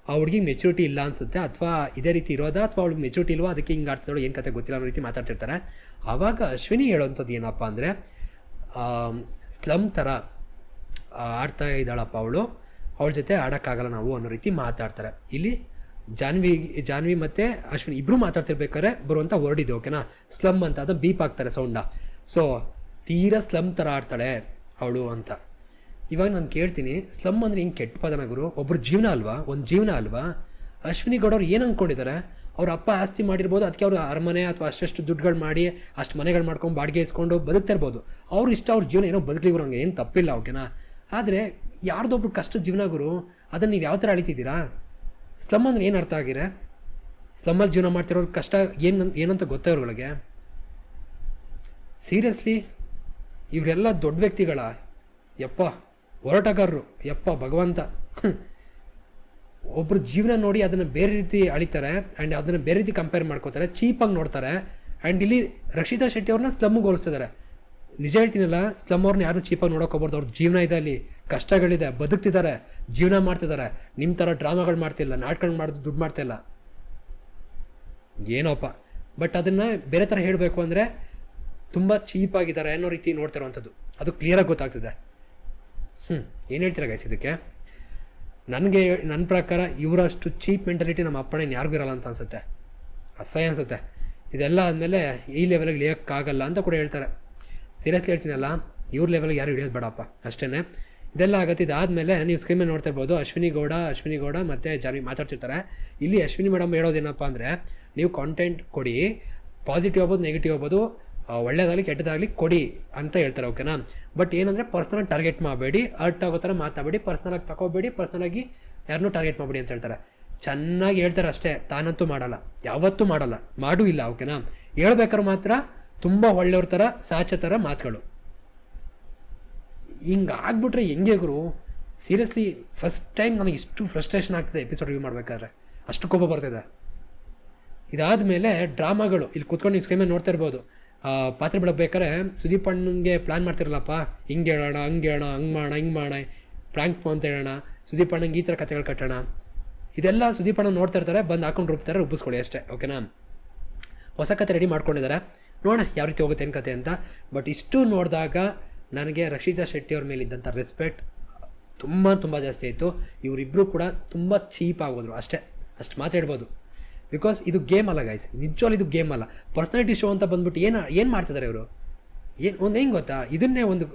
ಆ ಹುಡುಗಿಗೆ ಮೆಚುರಿಟಿ ಇಲ್ಲ ಅನಿಸುತ್ತೆ, ಅಥವಾ ಇದೇ ರೀತಿ ಇರೋದಾ, ಅಥವಾ ಅವಳಿಗೆ ಮೆಚುರಿಟಿ ಇಲ್ವಾ, ಅದಕ್ಕೆ ಹಿಂಗೆ ಆಡ್ತಾಳೋ ಏನು ಕತೆ ಗೊತ್ತಿಲ್ಲ ಅನ್ನೋ ರೀತಿ ಮಾತಾಡ್ತಿರ್ತಾರೆ. ಆವಾಗ ಅಶ್ವಿನಿ ಹೇಳೋವಂಥದ್ದು ಏನಪ್ಪ ಅಂದರೆ ಸ್ಲಮ್ ಥರ ಆಡ್ತಾ ಇದ್ದಾಳಪ್ಪ ಅವಳು. ಅವಳ ಜೊತೆ ಆಡೋಕ್ಕಾಗಲ್ಲ ನಾವು ಅನ್ನೋ ರೀತಿ ಮಾತಾಡ್ತಾರೆ. ಇಲ್ಲಿ ಜಾನ್ವಿ ಜಾನ್ವಿ ಮತ್ತು ಅಶ್ವಿನಿ ಇಬ್ಬರು ಮಾತಾಡ್ತಿರ್ಬೇಕಾದ್ರೆ ಬರುವಂಥ ವರ್ಡ್ ಇದೆ ಓಕೆನಾ ಸ್ಲಮ್ ಅಂತ, ಅದು ಬೀಪ್ ಆಗ್ತಾರೆ ಸೌಂಡ ಸೊ ತೀರಾ ಸ್ಲಮ್ ಥರ ಆಡ್ತಾಳೆ ಅವಳು ಅಂತ. ಇವಾಗ ನಾನು ಕೇಳ್ತೀನಿ ಸ್ಲಮ್ ಅಂದರೆ ಹಿಂಗೆ ಕೆಟ್ಟ ಪದನ ಗುರು? ಒಬ್ಬರು ಜೀವನ ಅಲ್ವಾ? ಒಂದು ಜೀವನ ಅಲ್ವಾ? ಅಶ್ವಿನಿ ಗೌಡವ್ರು ಏನು ಅಂದ್ಕೊಂಡಿದ್ದಾರೆ ಅವ್ರ ಅಪ್ಪ ಆಸ್ತಿ ಮಾಡಿರ್ಬೋದು ಅದಕ್ಕೆ ಅವರು ಅರಮನೆ ಅಥವಾ ಅಷ್ಟಷ್ಟು ದುಡ್ಡುಗಳು ಮಾಡಿ, ಅಷ್ಟು ಮನೆಗಳು ಮಾಡ್ಕೊಂಡು ಬಾಡಿಗೆ ಇಸ್ಕೊಂಡು ಬದುಕ್ತಿರ್ಬೋದು. ಅವ್ರು ಇಷ್ಟ ಅವ್ರ ಜೀವನ ಏನೋ ಬದುಕಲಿ ಗುರು, ಹಂಗೆ, ಏನು ತಪ್ಪಿಲ್ಲ ಓಕೆನಾ ಆದರೆ ಯಾರ್ದೊಬ್ರು ಕಷ್ಟ ಜೀವನ ಗುರು ಅದನ್ನು ನೀವು ಯಾವ ಥರ ಅಳಿತಿದ್ದೀರಾ? ಸ್ಲಮ್ ಅಂದ್ರೆ ಏನು ಅರ್ಥ ಆಗಿರೆ? ಸ್ಲಮ್ಮಲ್ಲಿ ಜೀವನ ಮಾಡ್ತಿರೋರು ಕಷ್ಟ ಏನು ಏನಂತ ಗೊತ್ತಾ ಇವ್ರುಗಳಿಗೆ ಸೀರಿಯಸ್ಲಿ ಇವರೆಲ್ಲ ದೊಡ್ಡ ವ್ಯಕ್ತಿಗಳ? ಯಪ್ಪ, ಹೋರಾಟಗಾರರು, ಯಪ್ಪ, ಭಗವಂತ. ಒಬ್ಬರ ಒಬ್ಬರು ಜೀವನ ನೋಡಿ ಅದನ್ನು ಬೇರೆ ರೀತಿ ಅಳಿತಾರೆ ಆ್ಯಂಡ್ ಅದನ್ನು ಬೇರೆ ರೀತಿ ಕಂಪೇರ್ ಮಾಡ್ಕೋತಾರೆ, ಚೀಪಾಗಿ ನೋಡ್ತಾರೆ ಆ್ಯಂಡ್ ಇಲ್ಲಿ ರಕ್ಷಿತಾ ಶೆಟ್ಟಿ ಅವ್ರನ್ನ ಸ್ಲಮ್ಗೆ ಹೋಲಿಸ್ತಿದ್ದಾರೆ ನಿಜ ಹೇಳ್ತೀನಲ್ಲ, ಸ್ಲಮ್ ಅವ್ರನ್ನ ಯಾರು ಚೀಪಾಗಿ ನೋಡೋಕೆ ಹೋಗ್ಬಾರ್ದು, ಅವ್ರ ಜೀವನ ಇದೆ ಅಲ್ಲಿ. ಕಷ್ಟಗಳಿದೆ, ಬದುಕ್ತಿದ್ದಾರೆ, ಜೀವನ ಮಾಡ್ತಿದ್ದಾರೆ ನಿಮ್ಮ ಥರ ಡ್ರಾಮಾಗಳು ಮಾಡ್ತಿಲ್ಲ, ನಾಟಕಗಳು ಮಾಡೋದು ದುಡ್ಡು ಮಾಡ್ತಿಲ್ಲ. ಏನೋಪ್ಪ ಬಟ್ ಅದನ್ನು ಬೇರೆ ಥರ ಹೇಳಬೇಕು ಅಂದರೆ ತುಂಬ ಚೀಪಾಗಿದ್ದಾರೆ ಅನ್ನೋ ರೀತಿ ನೋಡ್ತಿರೋವಂಥದ್ದು. ಅದು ಕ್ಲಿಯರಾಗಿ ಗೊತ್ತಾಗ್ತಿದೆ. ಹ್ಞೂ ಏನು ಹೇಳ್ತೀರಾ ಗೈಸ್ ಇದಕ್ಕೆ? ನನಗೆ ನನ್ನ ಪ್ರಕಾರ ಇವರಷ್ಟು ಚೀಪ್ ಮೆಂಟಾಲಿಟಿ ನಮ್ಮ ಅಪ್ಪಣೆ ಯಾರಿಗೂ ಇರಲ್ಲ ಅಂತ ಅನಿಸುತ್ತೆ. ಅಸಹ್ಯ ಅನಿಸುತ್ತೆ. ಇದೆಲ್ಲ ಆದಮೇಲೆ ಈ ಲೆವೆಲ್ಗೆ ಇಳಿಯೋಕ್ಕಾಗಲ್ಲ ಅಂತ ಕೂಡ ಹೇಳ್ತಾರೆ. ಸೀರಿಯಸ್ಲಿ ಹೇಳ್ತೀನಲ್ಲ, ಇವ್ರ ಲೆವೆಲ್ಗೆ ಯಾರು ಹಿಡಿಯೋದು ಬೇಡಪ್ಪ. ಅಷ್ಟೇ ಇದೆಲ್ಲ ಆಗತ್ತೆ ಇದಾದಮೇಲೆ ನೀವು ಸ್ಕ್ರೀನ್ ಮೇಲೆ ನೋಡ್ತಾ ಇರ್ಬೋದು, ಅಶ್ವಿನಿ ಗೌಡ ಅಶ್ವಿನಿ ಗೌಡ ಮತ್ತು ಜಾನಿ ಮಾತಾಡ್ತಿರ್ತಾರೆ. ಇಲ್ಲಿ ಅಶ್ವಿನಿ ಮೇಡಮ್ ಹೇಳೋದೇನಪ್ಪ ಅಂದರೆ, ನೀವು ಕಾಂಟೆಂಟ್ ಕೊಡಿ ಪಾಸಿಟಿವ್ ಆಗ್ಬೋದು ನೆಗೆಟಿವ್ ಆಗ್ಬೋದು ಒಳ್ಳೇದಾಗಲಿ, ಕೆಟ್ಟದಾಗಲಿ ಕೊಡಿ ಅಂತ ಹೇಳ್ತಾರೆ ಓಕೆನಾ ಬಟ್ ಏನಂದರೆ ಪರ್ಸ್ನಲ್ ಟಾರ್ಗೆಟ್ ಮಾಡಬೇಡಿ ಅರ್ಟ್ ಆಗೋ ಥರ ಮಾತಾಡಬೇಡಿ ಪರ್ಸ್ನಲಾಗಿ ತಗೋಬೇಡಿ ಪರ್ಸ್ನಲಾಗಿ ಯಾರನ್ನೂ ಟಾರ್ಗೆಟ್ ಮಾಡಬೇಡಿ ಅಂತ ಹೇಳ್ತಾರೆ. ಚೆನ್ನಾಗಿ ಹೇಳ್ತಾರೆ ಅಷ್ಟೇ, ತಾನಂತೂ ಮಾಡಲ್ಲ, ಯಾವತ್ತೂ ಮಾಡಲ್ಲ, ಮಾಡೂ ಇಲ್ಲ ಓಕೆನಾ ಹೇಳ್ಬೇಕಾದ್ರೆ ಮಾತ್ರ ತುಂಬ ಒಳ್ಳೆಯವ್ರ ಥರ, ಸಾಚ ಥರ ಮಾತುಗಳು. ಹಿಂಗೆ ಆಗ್ಬಿಟ್ರೆ ಹೆಂಗೆ ಗುರು? ಸೀರಿಯಸ್ಲಿ ಫಸ್ಟ್ ಟೈಮ್ ನನಗೆ ಇಷ್ಟು ಫ್ರಸ್ಟ್ರೇಷನ್ ಆಗ್ತಿದೆ ಎಪಿಸೋಡ್ ರಿವ್ಯೂ ಮಾಡಬೇಕಾದ್ರೆ. ಅಷ್ಟು ಕೋಪ ಬರ್ತಿದೆ. ಇದಾದ ಮೇಲೆ ಡ್ರಾಮಾಗಳು ಇಲ್ಲಿ ಕುತ್ಕೊಂಡು ನೀವು ಸ್ಕ್ರೀನ್ ನೋಡ್ತಾ ಇರ್ಬೋದು. ಪಾತ್ರೆ ಬಿಡಬೇಕಾದ್ರೆ ಸುದೀಪ್ ಅಣ್ಣಂಗೆ ಪ್ಲ್ಯಾನ್ ಮಾಡ್ತಿರಲ್ಲಪ್ಪ. ಹಿಂಗೆ ಹೇಳೋಣ, ಹಂಗೆ ಹೇಳೋಣ, ಹಂಗೆ ಮಾಡೋಣ, ಹಿಂಗೆ ಮಾಡೋಣ ಪ್ರ್ಯಾಂಕ್ ಅಂತ ಹೇಳೋಣ. ಸುದೀಪ್ ಅಣ್ಣಂಗೆ ಈ ಥರ ಕಥೆಗಳು ಕಟ್ಟೋಣ. ಇದೆಲ್ಲ ಸುದೀಪ್ ಅಣ್ಣ ನೋಡ್ತಾ ಇರ್ತಾರೆ, ಬಂದು ಹಾಕೊಂಡು ರುಬ್ತಾರೆ, ರುಬ್ಬಿಸ್ಕೊಳ್ಳಿ ಅಷ್ಟೇ ಓಕೆನಾ ಹೊಸ ಕತೆ ರೆಡಿ ಮಾಡ್ಕೊಂಡಿದ್ದಾರೆ. ನೋಡೋಣ ಯಾವ ರೀತಿ ಹೋಗುತ್ತೆ ಏನು ಕತೆ ಅಂತ. ಬಟ್ ಇಷ್ಟು ನೋಡಿದಾಗ ನನಗೆ ರಕ್ಷಿತಾ ಶೆಟ್ಟಿ ಅವ್ರ ಮೇಲಿದ್ದಂಥ ರೆಸ್ಪೆಕ್ಟ್ ತುಂಬ ತುಂಬ ಜಾಸ್ತಿ ಆಯಿತು. ಇವರಿಬ್ಬರು ಕೂಡ ತುಂಬ ಚೀಪ್ ಆಗೋದ್ರು ಅಷ್ಟೇ. ಅಷ್ಟು ಮಾತಾಡ್ಬೋದು ಬಿಕಾಸ್ ಇದು ಗೇಮ್ ಅಲ್ಲ ಗೈಸ್ ನಿಜವಾಗ್ಲೂ ಇದು ಗೇಮ್ ಅಲ್ಲ. ಪರ್ಸ್ನಾಲಿಟಿ ಶೋ ಅಂತ ಬಂದ್ಬಿಟ್ಟು ಏನು ಏನು ಮಾಡ್ತಿದ್ದಾರೆ ಇವರು? ಏನು ಒಂದು ಹೆಂಗೆ ಗೊತ್ತಾ? ಇದನ್ನೇ ಒಂದು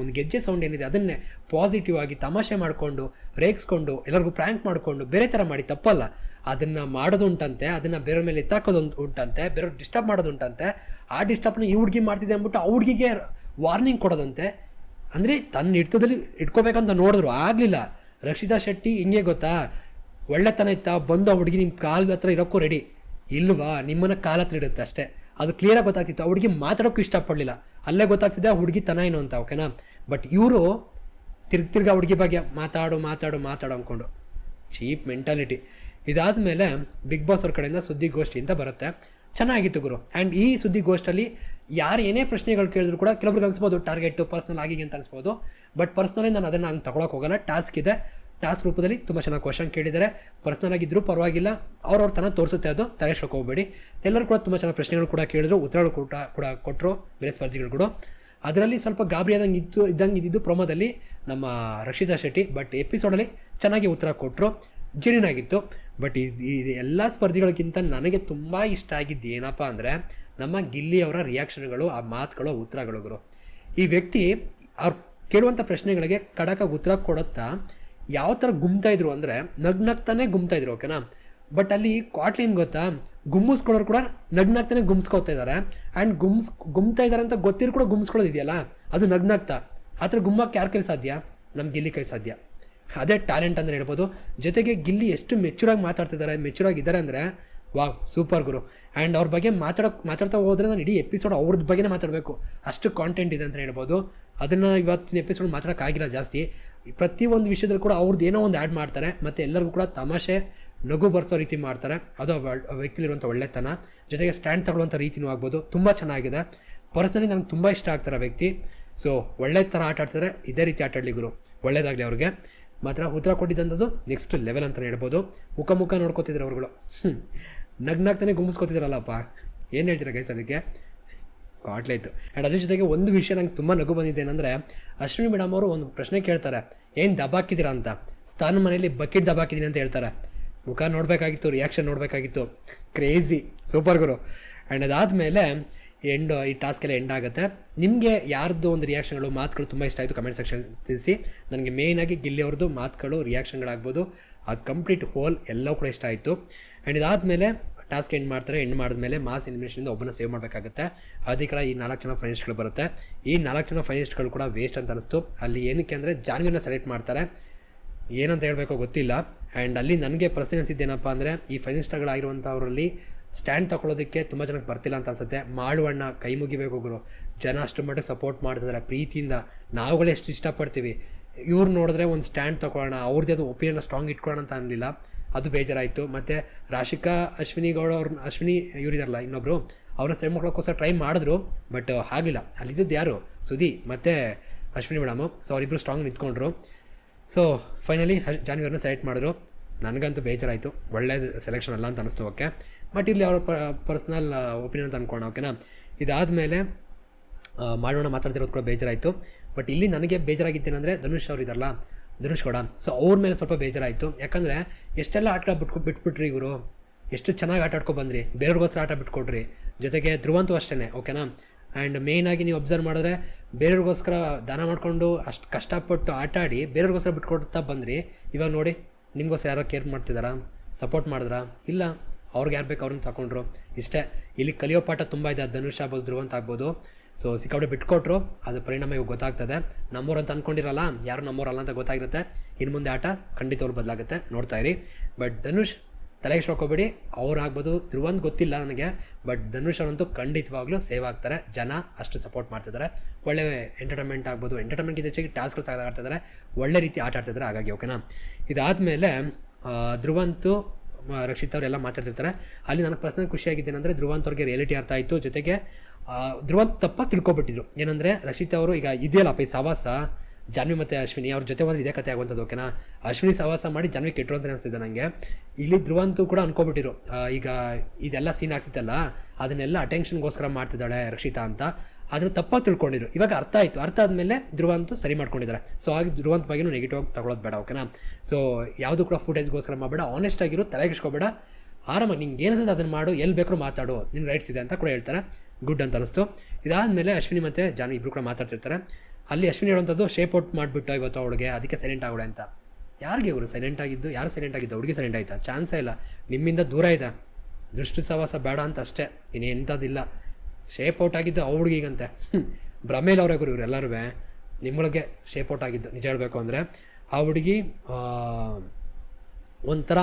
ಒಂದು ಗೆಜ್ಜೆ ಸೌಂಡ್ ಏನಿದೆ, ಅದನ್ನೇ ಪಾಸಿಟಿವ್ ಆಗಿ ತಮಾಷೆ ಮಾಡಿಕೊಂಡು, ರೇಗಿಸ್ಕೊಂಡು, ಎಲ್ಲರಿಗೂ ಪ್ರ್ಯಾಂಕ್ ಮಾಡಿಕೊಂಡು, ಬೇರೆ ಥರ ಮಾಡಿ, ತಪ್ಪಲ್ಲ. ಅದನ್ನು ಮಾಡೋದು ಉಂಟಂತೆ ಅದನ್ನು ಬೇರೆ ಮೇಲೆ ಎತ್ತಾಕೋದು ಉಂಟಂತೆ ಬೇರೆ ಡಿಸ್ಟರ್ಬ್ ಮಾಡೋದು ಉಂಟಂತೆ ಆ ಡಿಸ್ಟರ್ಬ್ನ ಈ ಹುಡುಗಿ ಮಾಡ್ತಿದೆ ಅಂದ್ಬಿಟ್ಟು ಆ ಹುಡುಗಿಗೆ ವಾರ್ನಿಂಗ್ ಕೊಡೋದಂತೆ. ಅಂದರೆ ತನ್ನ ಹಿಡ್ತದಲ್ಲಿ ಇಟ್ಕೋಬೇಕಂತ ನೋಡಿದ್ರು, ಆಗಲಿಲ್ಲ. ರಕ್ಷಿತಾ ಶೆಟ್ಟಿ ಹಿಂಗೆ ಗೊತ್ತಾ? ಒಳ್ಳೆತನ ಇತ್ತಾ? ಬಂದ ಆ ಹುಡುಗಿ ನಿಮ್ಮ ಕಾಲ್ ಹತ್ರ ಇರೋಕ್ಕೂ ರೆಡಿ ಇಲ್ವಾ? ನಿಮ್ಮನ್ನು ಕಾಲ ಹತ್ರ ಇಡುತ್ತೆ ಅಷ್ಟೇ. ಅದು ಕ್ಲಿಯರಾಗಿ ಗೊತ್ತಾಗ್ತಿತ್ತು. ಆ ಹುಡುಗಿ ಮಾತಾಡೋಕ್ಕೂ ಇಷ್ಟಪಡಲಿಲ್ಲ. ಅಲ್ಲೇ ಗೊತ್ತಾಗ್ತಿದೆ ಆ ಹುಡುಗಿ ತನ ಏನು ಅಂತ ಓಕೆನಾ ಬಟ್ ಇವರು ತಿರ್ಗಿ ತಿರ್ಗಿ ಹುಡುಗಿ ಬಗ್ಗೆ ಮಾತಾಡು ಮಾತಾಡು ಮಾತಾಡು ಅಂದ್ಕೊಂಡು. Cheap mentality. ಇದಾದಮೇಲೆ ಬಿಗ್ ಬಾಸ್ ಅವ್ರ ಕಡೆಯಿಂದ ಸುದ್ದಿಗೋಷ್ಠಿ ಅಂತ ಬರುತ್ತೆ. ಚೆನ್ನಾಗಿತ್ತು ಗುರು. ಆ್ಯಂಡ್ ಈ ಸುದ್ದಿಗೋಷ್ಠಲ್ಲಿ ಯಾರು ಏನೇ ಪ್ರಶ್ನೆಗಳು ಕೇಳಿದ್ರು ಕೂಡ ಕೆಲವ್ರಿಗೆ ಅನಿಸ್ಬೋದು ಟಾರ್ಗೆಟು ಪರ್ಸ್ನಲ್ ಆಗಿ ಅಂತ ಅನಿಸ್ಬೋದು. ಬಟ್ ಪರ್ಸ್ನಲಿ ನಾನು ಅದನ್ನು ಹಂಗೆ ತಗೊಳಕ್ಕೆ ಹೋಗಲ್ಲ. ಟಾಸ್ಕ್ ಇದೆ. ಟಾಸ್ಕ್ ರೂಪದಲ್ಲಿ ತುಂಬ ಚೆನ್ನಾಗಿ ಕ್ವಶನ್ ಕೇಳಿದ್ದಾರೆ. ಪರ್ಸ್ನಲ್ ಆಗಿದ್ದರೂ ಪರವಾಗಿಲ್ಲ. ಅವ್ರವ್ರ ತನ ತೋರಿಸುತ್ತೆ ಅದು. ತಲೆ ಹೋಗಬೇಡಿ. ಎಲ್ಲರೂ ಕೂಡ ತುಂಬ ಚೆನ್ನಾಗಿ ಪ್ರಶ್ನೆಗಳು ಕೂಡ ಕೇಳಿದ್ರು. ಉತ್ತರಗಳು ಕೂಡ ಕೂಡ ಕೊಟ್ಟರು ಬೇರೆ ಸ್ಪರ್ಧಿಗಳು ಕೂಡ. ಅದರಲ್ಲಿ ಸ್ವಲ್ಪ ಗಾಬರಿ ಆದಂಗೆ ಇದ್ದು ಇದ್ದಂಗೆ ಇದ್ದಿದ್ದು ಪ್ರೊಮೋದಲ್ಲಿ ನಮ್ಮ ರಕ್ಷಿತಾ ಶೆಟ್ಟಿ. ಬಟ್ ಎಪಿಸೋಡಲ್ಲಿ ಚೆನ್ನಾಗಿ ಉತ್ತರ ಕೊಟ್ಟರು ಜೆನ್ಯೂನ್ ಆಗಿತ್ತು. ಬಟ್ ಇದು ಇದು ಎಲ್ಲ ಸ್ಪರ್ಧಿಗಳಿಗಿಂತ ನನಗೆ ತುಂಬ ಇಷ್ಟ ಆಗಿದ್ದು ಏನಪ್ಪ ಅಂದರೆ ನಮ್ಮ ಗಿಲ್ಲಿಯವರ ರಿಯಾಕ್ಷನ್ಗಳು ಆ ಮಾತುಗಳು ಉತ್ತರಗಳು ಗುರು. ಈ ವ್ಯಕ್ತಿ ಅವ್ರು ಕೇಳುವಂಥ ಪ್ರಶ್ನೆಗಳಿಗೆ ಕಡಕ ಉತ್ತರ ಕೊಡುತ್ತಾ ಯಾವ ಥರ ಗುಮ್ತಾ ಇದ್ರು ಅಂದರೆ ನಗ್ನಗ್ತಾನೆ ಗುಮ್ತಾ ಇದ್ರು ಓಕೆನಾ ಬಟ್ ಅಲ್ಲಿ ಕ್ವಾಟ್ಲಿನ್ ಗೊತ್ತಾ? ಗುಮ್ಮಿಸ್ಕೊಳ್ಳೋರು ಕೂಡ ನಗ್ನಾಗ್ತಾನೆ ಗುಮ್ಸ್ಕೊತಾ ಇದ್ದಾರೆ ಆ್ಯಂಡ್ ಗುಮ್ಸ್, ಗುಮ್ತಾ ಇದ್ದಾರೆ ಅಂತ ಗೊತ್ತಿರೋ ಕೂಡ ಗುಮ್ಸ್ಕೊಳ್ಳೋದಿದೆಯಲ್ಲ ಅದು ನಗ್ನಾಗ್ತಾ. ಆ ಥರ ಗುಮ್ಮಕ್ಕೆ ಯಾರ ಕೈ ಸಾಧ್ಯ? ನಮ್ಮ ಗಿಲ್ಲಿ ಕೈ ಸಾಧ್ಯ. ಅದೇ ಟ್ಯಾಲೆಂಟ್ ಅಂದರೆ ಹೇಳ್ಬೋದು. ಜೊತೆಗೆ ಗಿಲ್ಲಿ ಎಷ್ಟು ಮೆಚೂರಾಗಿ ಮಾತಾಡ್ತಿದ್ದಾರೆ ಮೆಚೂರಾಗಿದ್ದಾರೆ ಅಂದರೆ, ವಾವ್ ಸೂಪರ್ ಗುರು. ಆ್ಯಂಡ್ ಅವ್ರ ಬಗ್ಗೆ ಮಾತಾಡೋಕೆ ಮಾತಾಡ್ತಾ ಹೋದ್ರೆ ನಾನು ಇಡೀ ಎಪಿಸೋಡ್ ಅವ್ರದ್ದು ಬಗ್ಗೆನೇ ಮಾತಾಡಬೇಕು. ಅಷ್ಟು ಕಾಂಟೆಂಟ್ ಇದೆ ಅಂತ ಹೇಳ್ಬೋದು. ಅದನ್ನು ಇವತ್ತಿನ ಎಪಿಸೋಡ್ ಮಾತಾಡೋಕ್ಕಾಗಿಲ್ಲ ಜಾಸ್ತಿ. ಪ್ರತಿಯೊಂದು ವಿಷಯದಲ್ಲಿ ಕೂಡ ಅವ್ರದ್ದು ಏನೋ ಒಂದು ಆ್ಯಡ್ ಮಾಡ್ತಾರೆ. ಮತ್ತು ಎಲ್ಲರಿಗೂ ಕೂಡ ತಮಾಷೆ, ನಗು ಬರ್ಸೋ ರೀತಿ ಮಾಡ್ತಾರೆ. ಅದು ವ್ಯಕ್ತಿಲಿರುವಂಥ ಒಳ್ಳೆತನ. ಜೊತೆಗೆ ಸ್ಟ್ಯಾಂಡ್ ತಗೊಳ್ಳುವಂಥ ರೀತಿನೂ ಆಗ್ಬೋದು. ತುಂಬ ಚೆನ್ನಾಗಿದೆ. ಪರ್ಸ್ನಲಿ ನನಗೆ ತುಂಬ ಇಷ್ಟ ಆಗ್ತಾರೆ ವ್ಯಕ್ತಿ. ಸೊ ಒಳ್ಳೆ ಥರ ಆಟ ಆಡ್ತಾರೆ ಇದೇ ರೀತಿ ಆಟ ಗುರು. ಒಳ್ಳೇದಾಗಲಿ ಅವ್ರಿಗೆ. ಮಾತ್ರ ಉತ್ತರ ಕೊಟ್ಟಿದ್ದಂಥದ್ದು ನೆಕ್ಸ್ಟ್ ಲೆವೆಲ್ ಅಂತಲೇ ಹೇಳ್ಬೋದು. ಮುಖ ಮುಖ ನೋಡ್ಕೋತಿದ್ರು ಅವ್ರುಗಳು. ಹ್ಞೂ ನಗ್ನಾಗ್ತಾನೆ ಗುಮ್ಮಿಸ್ಕೊತಿದ್ರಲ್ಲಪ್ಪ ಏನು ಹೇಳ್ತೀರಾ ಗೈಸ್ ಅದಕ್ಕೆ? ಕಾಟ್ಲೆ ಇತ್ತು ಆ್ಯಂಡ್ ಅದ್ರ ಜೊತೆಗೆ ಒಂದು ವಿಷಯ ನಂಗೆ ತುಂಬ ನಗು ಬಂದಿದೆ ಏನಂದರೆ, ಅಶ್ವಿನಿ ಮೇಡಮ್ ಅವರು ಒಂದು ಪ್ರಶ್ನೆ ಕೇಳ್ತಾರೆ, ಏನು ದಬಾಕಿದ್ದೀರಾ ಅಂತ? ಸ್ಥಾನ ಮನೆಯಲ್ಲಿ ಬಕೆಟ್ ದಬಾಕಿದ್ದೀನಿ ಅಂತ ಹೇಳ್ತಾರೆ. ಮುಖ ನೋಡಬೇಕಾಗಿತ್ತು ರಿಯಾಕ್ಷನ್ ನೋಡಬೇಕಾಗಿತ್ತು. ಕ್ರೇಜಿ ಸೂಪರ್ ಗುರು. ಆ್ಯಂಡ್ ಅದಾದಮೇಲೆ ಎಂಡ್ ಈ ಟಾಸ್ಕ್ ಎಲ್ಲ ಎಂಡ್ ಆಗುತ್ತೆ. ನಿಮಗೆ ಯಾರ್ದು ಒಂದು ರಿಯಾಕ್ಷನ್ಗಳು ಮಾತುಗಳು ತುಂಬ ಇಷ್ಟ ಆಯಿತು ಕಮೆಂಟ್ ಸೆಕ್ಷನ್ ತಿಳಿಸಿ. ನನಗೆ ಮೇಯ್ನಾಗಿ ಗಿಲ್ಲಿ ಅವ್ರದ್ದು ಮಾತುಗಳು ರಿಯಾಕ್ಷನ್ಗಳಾಗ್ಬೋದು ಅದು ಕಂಪ್ಲೀಟ್ ಹೋಲ್ ಎಲ್ಲವೂ ಕೂಡ ಇಷ್ಟ ಆಯಿತು. ಆ್ಯಂಡ್ ಇದಾದಮೇಲೆ ಟಾಸ್ಕ್ ಎಂಡ್ ಮಾಡ್ತಾರೆ ಎಂಡ್ ಮಾಡಿದ್ಮೇಲೆ ಮಾಸ್ ಎಲಿಮಿನೇಷನಿಂದ ಒಬ್ಬನ ಸೇವ್ ಮಾಡಬೇಕಾಗುತ್ತೆ. ಅದಕ್ಕೆ ಈ ನಾಲ್ಕು ಜನ ಫೈನಲಿಸ್ಟ್ಗಳು ಬರುತ್ತೆ. ಈ ನಾಲ್ಕು ಜನ ಫೈನಲಿಸ್ಟ್ಗಳು ಕೂಡ ವೇಸ್ಟ್ ಅಂತ ಅನಿಸ್ತು. ಅಲ್ಲಿ ಏನಕ್ಕೆ ಅಂದರೆ ಜಾನ್ವಿನ ಸೆಲೆಕ್ಟ್ ಮಾಡ್ತಾರೆ. ಏನಂತ ಹೇಳಬೇಕೋ ಗೊತ್ತಿಲ್ಲ. ಆ್ಯಂಡ್ ಅಲ್ಲಿ ನನಗೆ ಪ್ರಶ್ನೆ ಅನಿಸಿದ್ದೇನಪ್ಪ ಅಂದರೆ, ಈ ಫೈನಲಿಸ್ಟ್ಗಳಾಗಿರುವಂಥವರಲ್ಲಿ ಸ್ಟ್ಯಾಂಡ್ ತಗೊಳ್ಳೋದಕ್ಕೆ ತುಂಬ ಜನಕ್ಕೆ ಬರ್ತಿಲ್ಲ ಅಂತ ಅನ್ಸುತ್ತೆ. ಮಾಡುವಣ್ಣ ಕೈ ಮುಗಿಬೇಕು ಗುರು. ಜನ ಅಷ್ಟು ಮಟ್ಟಿಗೆ ಸಪೋರ್ಟ್ ಮಾಡ್ತಿದ್ದಾರೆ ಪ್ರೀತಿಯಿಂದ. ನಾವುಗಳೇ ಎಷ್ಟು ಇಷ್ಟಪಡ್ತೀವಿ. ಇವ್ರು ನೋಡಿದ್ರೆ ಒಂದು ಸ್ಟ್ಯಾಂಡ್ ತೊಗೊಳ್ಳೋಣ ಅವ್ರದ್ದು ಅದು ಒಪಿನಿಯನ್ನ ಸ್ಟ್ರಾಂಗ್ ಇಟ್ಕೊಳ್ಳೋಣ ಅಂತ ಅನ್ನಲಿಲ್ಲ ಅದು ಬೇಜಾರಾಯಿತು. ಮತ್ತು ರಾಶಿಕಾ, ಅಶ್ವಿನಿ ಗೌಡ ಅವ್ರನ್ನ ಅಶ್ವಿನಿ ಇವರಿದಾರಲ್ಲ ಇನ್ನೊಬ್ಬರು ಅವ್ರನ್ನ ಸೇವ್ ಮಾಡ್ಕೊಳ್ಳೋಕ್ಕೋಸ್ಕರ ಟ್ರೈ ಮಾಡಿದ್ರು ಬಟ್ ಆಗಿಲ್ಲ. ಅಲ್ಲಿದ್ದದ್ದು ಯಾರು? ಸುದಿ ಮತ್ತು ಅಶ್ವಿನಿ ಮೇಡಮು. ಸೊ ಅವರಿಬ್ಬರು ಸ್ಟ್ರಾಂಗ್ ನಿಂತ್ಕೊಂಡ್ರು. ಸೊ ಫೈನಲಿ ಜಾನ್ವಿಯರ್ನ ಸೆಲೆಕ್ಟ್ ಮಾಡಿದ್ರು. ನನಗಂತೂ ಬೇಜಾರಾಯಿತು. ಒಳ್ಳೇದು ಸೆಲೆಕ್ಷನ್ ಅಲ್ಲ ಅಂತ ಅನಿಸ್ತು ಓಕೆ ಬಟ್ ಇಲ್ಲಿ ಅವರ ಪರ್ಸ್ನಲ್ ಒಪಿನಿಯನ್ ಅಂತ ಅಂದ್ಕೊಂಡು ಓಕೆನಾ ಇದಾದಮೇಲೆ ಮಾಡೋಣ ಮಾತಾಡ್ತಿರೋದು ಕೂಡ ಬೇಜಾರಾಯಿತು. ಬಟ್ ಇಲ್ಲಿ ನನಗೆ ಬೇಜಾರಾಗಿದ್ದೇನೆಂದರೆ ಧನುಷ್ ಅವರು ಇದಾರಲ್ಲ ಧನುಷ್ ಗೌಡ. ಸೊ ಅವ್ರ ಮೇಲೆ ಸ್ವಲ್ಪ ಬೇಜಾರಾಯಿತು. ಯಾಕಂದರೆ ಎಷ್ಟೆಲ್ಲ ಆಟ ಬಿಟ್ಕೊ ಬಿಟ್ಬಿಟ್ರಿ ಇವರು? ಎಷ್ಟು ಚೆನ್ನಾಗಿ ಆಟ ಆಡ್ಕೊ ಬಂದ್ರಿ? ಬೇರೆಯವ್ರಿಗೋಸ್ಕರ ಆಟ ಬಿಟ್ಕೊಡ್ರಿ. ಜೊತೆಗೆ ಧ್ರುವಂತೂ ಅಷ್ಟೇ ಓಕೆನಾ ಆ್ಯಂಡ್ ಮೇಯ್ನಾಗಿ ನೀವು ಅಬ್ಸರ್ವ್ ಮಾಡಿದ್ರೆ ಬೇರೆಯವ್ರಿಗೋಸ್ಕರ ದಾನ ಮಾಡಿಕೊಂಡು ಅಷ್ಟು ಕಷ್ಟಪಟ್ಟು ಆಟ ಆಡಿ ಬೇರೆಯವ್ರಿಗೋಸ್ಕರ ಬಿಟ್ಕೊಡ್ತಾ ಬಂದ್ರಿ. ಇವಾಗ ನೋಡಿ, ನಿಮಗೋಸ್ಕರ ಯಾರೋ ಕೇರ್ ಮಾಡ್ತಿದ್ದಾರಾ ಸಪೋರ್ಟ್ ಮಾಡಿದ್ರಾ? ಇಲ್ಲ, ಅವ್ರಿಗೆ ಯಾರು ಬೇಕು ಅವ್ರನ್ನ ತಗೊಂಡ್ರು ಇಷ್ಟೇ, ಇಲ್ಲಿ ಕಲಿಯೋ ಪಾಠ ತುಂಬ ಇದೆ. ಧನುಷ್ ಆಗ್ಬೋದು, ಧ್ರುವಂತ ಆಗ್ಬೋದು. ಸೊ ಸಿಕ್ಕಾಪಟ್ಟೆ ಬಿಟ್ಕೊಟ್ರು ಅದು ಪರಿಣಾಮ ಇವಾಗ ಗೊತ್ತಾಗ್ತದೆ. ನಮ್ಮವ್ರು ಅಂತ ಅಂದ್ಕೊಂಡಿರಲ್ಲ ಯಾರು ನಮ್ಮೂರಲ್ಲ ಅಂತ ಗೊತ್ತಾಗಿರುತ್ತೆ. ಇನ್ನು ಮುಂದೆ ಆಟ ಖಂಡಿತವಾಗ್ಲೂ ಬದಲಾಗುತ್ತೆ, ನೋಡ್ತಾ ಇರಿ. ಬಟ್ ಧನುಷ್, ತಲೆಗೆ ಶೋಕೋಬೇಡಿ ಅವ್ರು ಆಗ್ಬೋದು ಧ್ರುವಂತ್ ಗೊತ್ತಿಲ್ಲ ನನಗೆ. ಬಟ್ ಧನುಷ್ ಅವರಂತೂ ಖಂಡಿತವಾಗ್ಲೂ ಸೇವ್ ಆಗ್ತಾರೆ. ಜನ ಅಷ್ಟು ಸಪೋರ್ಟ್ ಮಾಡ್ತಿದ್ದಾರೆ. ಒಳ್ಳೆ ಎಂಟರ್ಟೈನ್ಮೆಂಟ್ ಆಗ್ಬೋದು. ಎಂಟರ್ಟೈನ್ಮೆಂಟ್ಗಿಂತ ಹೆಚ್ಚಾಗಿ ಟಾಸ್ಕ್ಗಳು ಸಾಗಾಡ್ತಿದ್ದಾರೆ ಒಳ್ಳೆ ರೀತಿ ಆಟ ಆಡ್ತಿದ್ದಾರೆ, ಹಾಗಾಗಿ ಓಕೆನಾ ಇದಾದಮೇಲೆ ಧ್ರುವಂತು ರಕ್ಷಿತ್ ಅವರೆಲ್ಲ ಮಾತಾಡ್ತಿರ್ತಾರೆ. ಅಲ್ಲಿ ನನಗೆ ಪರ್ಸನಲ್ ಏನಂದರೆ ಧ್ರುವಂತ ಅವ್ರಿಗೆ ರಿಯಾಲಿಟಿ ಅರ್ಥ ಆಯಿತು. ಜೊತೆಗೆ ಧ್ರುವಂತ ತಪ್ಪಾಗಿ ತಿಳ್ಕೊಬಿಟ್ಟಿದ್ರು. ಏನಂದರೆ, ರಕ್ಷಿತ್ ಅವರು ಈಗ ಇದೆಯಲ್ಲಪ್ಪ ಈ ಸವಾಸ, ಜಾನ್ವಿ ಮತ್ತು ಅಶ್ವಿನಿ, ಅವ್ರ ಜೊತೆ ಒಂದು ಇದೇ ಕತೆ ಆಗುವಂಥದ್ದು ಓಕೆನಾ? ಅಶ್ವಿನಿ ಸವಾಸ ಮಾಡಿ ಜಾನ್ವಿ ಕೆಟ್ಟರು ಅಂತ ಅನಿಸ್ತಿದೆ ನನಗೆ ಇಲ್ಲಿ ಧ್ರುವಂತೂ ಕೂಡ ಅಂದ್ಕೊಬಿಟ್ಟಿರು ಈಗ ಇದೆಲ್ಲ ಸೀನ್ ಆಗ್ತಿತ್ತಲ್ಲ, ಅದನ್ನೆಲ್ಲ ಅಟೆನ್ಷನ್ಗೋಸ್ಕರ ಮಾಡ್ತಿದ್ದಾಳೆ ರಕ್ಷಿತಾ ಅಂತ. ಅದನ್ನು ತಪ್ಪಾಗಿ ತಿಳ್ಕೊಂಡಿದ್ರು ಇವಾಗ ಅರ್ಥ ಆಯಿತು. ಅರ್ಥ ಆದಮೇಲೆ ಧ್ರುವಂತು ಸರಿ ಮಾಡ್ಕೊಂಡಿದ್ದಾರೆ. ಸೊ ಹಾಗೆ ಧ್ರುವಂತ ಬಗ್ಗೆನೂ ನೆಗೆಟಿವ್ ಆಗಿ ತಗೊಳ್ಳೋದು ಬೇಡ ಓಕೆನಾ ಸೊ ಯಾವುದು ಕೂಡ ಫುಟೇಜ್ಗೋಸ್ಕರ ಮಾಡಬೇಡ. ಆನೆಸ್ಟ್ ಆಗಿರು ತಲೆಗಿಸ್ಕೋಬೇಡ ಆರಾಮಾಗಿ ನಿಂಗೆ ಏನಿಸುತ್ತೆ ಅದನ್ನು ಮಾಡು. ಎಲ್ಲಿ ಬೇಕಾದ್ರೂ ಮಾತಾಡು. ನಿನ್ನ ರೈಟ್ಸ್ ಇದೆ ಅಂತ ಕೂಡ ಹೇಳ್ತಾರೆ. ಗುಡ್ ಅಂತ ಅನಿಸ್ತು. ಇದಾದಮೇಲೆ ಅಶ್ವಿನಿ ಮತ್ತು ಜಾನು ಇಬ್ಬರು ಕೂಡ ಮಾತಾಡ್ತಿರ್ತಾರೆ. ಅಲ್ಲಿ ಅಶ್ವಿನಿ ಹೇಳುವಂಥದ್ದು ಶೇಪ್ ಔಟ್ ಮಾಡಿಬಿಟ್ಟು ಇವತ್ತು ಅವಳಿಗೆ. ಅದಕ್ಕೆ ಸೈಲೆಂಟ್ ಆಗೋಳೆ ಅಂತ. ಯಾರಿಗೆ ಇವರು? ಸೈಲೆಂಟ್ ಆಗಿದ್ದು? ಯಾರು ಸೈಲೆಂಟ್ ಆಗಿದ್ದು? ಹುಡುಗಿ ಸೈಲೆಂಟ್ ಆಯ್ತಾ? ಚಾನ್ಸೇ ಇಲ್ಲ. ನಿಮ್ಮಿಂದ ದೂರ ಇದೆ. ದೃಷ್ಟಿ ಸವಾಸ ಬೇಡ ಅಂತ ಅಷ್ಟೇ. ಇನ್ನೆಂಥದ್ದಿಲ್ಲ ಶೇಪ್ ಔಟ್ ಆಗಿದ್ದು ಆ ಹುಡುಗಿಗಂತೆ ಬ್ರಹ್ಮೇಲ್ ಅವರೇ ಗುರು ಇವರೆಲ್ಲರೂ ನಿಮ್ಮೊಳಗೆ ಶೇಪ್ ಔಟ್ ಆಗಿದ್ದು, ನಿಜ ಹೇಳಬೇಕು ಅಂದರೆ, ಆ ಹುಡುಗಿ ಒಂಥರ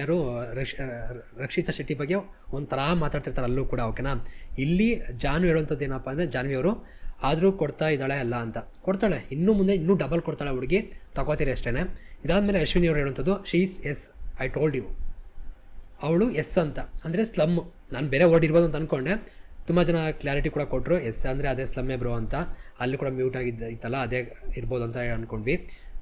ಯಾರು ರಕ್ಷಿತ ಶೆಟ್ಟಿ ಬಗ್ಗೆ ಒಂಥರ ಮಾತಾಡ್ತಿರ್ತಾರೆ ಅಲ್ಲೂ ಕೂಡ, ಓಕೆನಾ? ಇಲ್ಲಿ ಜಾನು ಹೇಳುವಂಥದ್ದು ಏನಪ್ಪ ಅಂದರೆ, ಜಾನ್ವಿ ಅವರು, ಆದರೂ ಕೊಡ್ತಾ ಇದ್ದಾಳೆ ಅಲ್ಲ ಅಂತ. ಕೊಡ್ತಾಳೆ. ಇನ್ನೂ ಮುಂದೆ ಇನ್ನೂ ಡಬಲ್ ಕೊಡ್ತಾಳೆ ಹುಡುಗಿ. ತಗೋತೀರಿ ಅಷ್ಟೇ ಇದಾದಮೇಲೆ ಅಶ್ವಿನಿ ಅವರು ಹೇಳುವಂಥದ್ದು she's S I told you ಅವಳು ಎಸ್ ಅಂತ. ಅಂದರೆ ಸ್ಲಮ್ ನಾನು ಬೇರೆ ವರ್ಡ್ ಇರ್ಬೋದು ಅಂತ ಅಂದ್ಕೊಂಡೆ ತುಂಬ ಜನ ಕ್ಲಾರಿಟಿ ಕೂಡ ಕೊಟ್ಟರು ಎಸ್ ಅಂದರೆ ಅದೇ ಸ್ಲಮ್ಮೆ ಬ್ರೋ ಅಂತ. ಅಲ್ಲಿ ಕೂಡ ಮ್ಯೂಟ್ ಆಗಿದ್ದ ಇತ್ತಲ್ಲ, ಅದೇ ಇರ್ಬೋದು ಅಂತ ಅಂದ್ಕೊಂಡ್ವಿ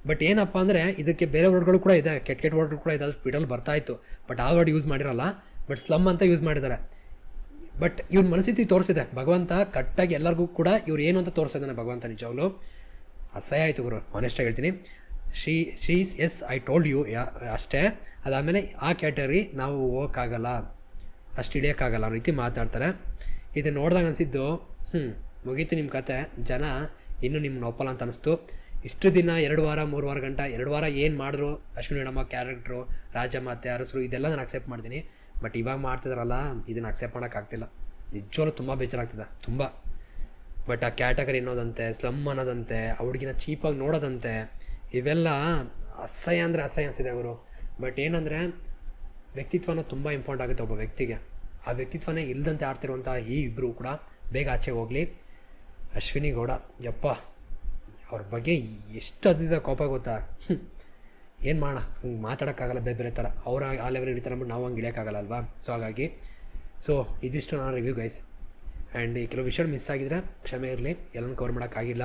ಬಟ್ ಏನಪ್ಪ ಅಂದರೆ ಇದಕ್ಕೆ ಬೇರೆ ವರ್ಡ್ಗಳು ಕೂಡ ಇದೆ. ಕೆಟ್ಟ ಕೆಟ್ಟ ವರ್ಡ್ಗಳು ಕೂಡ ಇದೆ. ಅದು ಸ್ಪೀಡಲ್ಲಿ ಬರ್ತಾ ಇತ್ತು. ಬಟ್ ಆ ವರ್ಡ್ ಯೂಸ್ ಮಾಡಿರಲ್ಲ. ಬಟ್ ಸ್ಲಮ್ ಅಂತ ಯೂಸ್ ಮಾಡಿದ್ದಾರೆ. ಬಟ್ ಇವ್ರ ಮನಸ್ಥಿತಿ ತೋರಿಸಿದೆ. ಭಗವಂತ ಕಟ್ಟಾಗಿ ಎಲ್ಲರಿಗೂ ಕೂಡ ಇವ್ರು ಏನು ಅಂತ ತೋರಿಸಿದ್ದಾನೆ ಭಗವಂತ ನಿಜವಾಗ್ಲು. ಅಸಹ್ಯ ಆಯಿತು ಗುರು. ಆನೆಸ್ಟಾಗಿ ಹೇಳ್ತೀನಿ. Shri she's S I told you yeah, ಅಷ್ಟೇ. ಅದಾದಮೇಲೆ ಆ ಕ್ಯಾಟಗರಿ ನಾವು ಹೋಗೋಕ್ಕಾಗಲ್ಲ. ಅಷ್ಟು ಇಳಿಯೋಕ್ಕಾಗಲ್ಲ ಆ ರೀತಿ ಮಾತಾಡ್ತಾರೆ. ಇದು ನೋಡಿದಾಗ ಅನಿಸಿದ್ದು ಹ್ಞೂ ಮುಗೀತು ನಿಮ್ಮ ಕತೆ. ಜನ ಇನ್ನೂ ನಿಮ್ಮನ್ನ ಒಪ್ಪಲ್ಲ ಅಂತ ಅನಿಸ್ತು. ಇಷ್ಟು ದಿನ, ಎರಡು ವಾರ, ಮೂರು ವಾರ ಗಂಟ, ಎರಡು ವಾರ ಏನು ಮಾಡಿದ್ರು, ಅಶ್ವಿನಿ ಮೇಡಮ್ಮ ಕ್ಯಾರೆಕ್ಟ್ರು ರಾಜಮಾತೆ ಅರಸರು ಇದೆಲ್ಲ ನಾನು ಅಕ್ಸೆಪ್ಟ್ ಮಾಡ್ತೀನಿ. ಬಟ್ ಇವಾಗ ಮಾಡ್ತಿದಾರಲ್ಲ, ಇದನ್ನು ಅಕ್ಸೆಪ್ಟ್ ಮಾಡೋಕ್ಕಾಗ್ತಿಲ್ಲ. ನಿಜವಾಗ್ಲೂ ತುಂಬ ಬೇಜಾರಾಗ್ತದೆ, ತುಂಬ. ಬಟ್ ಆ ಕ್ಯಾಟಗರಿ ಅನ್ನೋದಂತೆ, ಸ್ಲಮ್ ಅನ್ನೋದಂತೆ ಹುಡುಗಿನ ಚೀಪಾಗಿ ನೋಡೋದಂತೆ, ಇವೆಲ್ಲ ಅಸಹ್ಯ ಅಂದರೆ ಅಸಹ್ಯ ಅನಿಸಿದೆ ಅವರು ಬಟ್ ಏನಂದರೆ, ವ್ಯಕ್ತಿತ್ವನ ತುಂಬ ಇಂಪಾರ್ಟೆಂಟ್ ಆಗುತ್ತೆ ಒಬ್ಬ ವ್ಯಕ್ತಿಗೆ. ಆ ವ್ಯಕ್ತಿತ್ವನೇ ಇಲ್ಲದಂತೆ ಆಡ್ತಿರುವಂಥ ಈ ಇಬ್ಬರು ಕೂಡ ಬೇಗ ಆಚೆ ಹೋಗಲಿ. ಅಶ್ವಿನಿ ಗೌಡ, ಯಪ್ಪ, ಅವ್ರ ಬಗ್ಗೆ ಎಷ್ಟು ಅತಿದ ಕೋಪ ಗೊತ್ತಾ? ಏನು ಮಾಡೋಣ? ಹಂಗೆ ಮಾತಾಡೋಕ್ಕಾಗಲ್ಲ ಬೇರೆ ಬೇರೆ ಥರ. ಅವ್ರ ಆ ಲೆವೆಲ್ ಹಿಡಿತಾರೆ ಅಂದ್ಬಿಟ್ಟು ನಾವು ಹಂಗೆ ಇಳಿಯೋಕ್ಕಾಗಲ್ಲ ಅಲ್ವಾ? ಸೊ ಹಾಗಾಗಿ ಸೊ ಇದಿಷ್ಟು ನಾನು ರಿವ್ಯೂ ಗೈಸ್ ಆ್ಯಂಡ್ ಕೆಲವು ವಿಷಯ ಮಿಸ್ ಆಗಿದ್ರೆ ಕ್ಷಮೆ ಇರಲಿ. ಎಲ್ಲನೂ ಕವರ್ ಮಾಡೋಕ್ಕಾಗಿಲ್ಲ.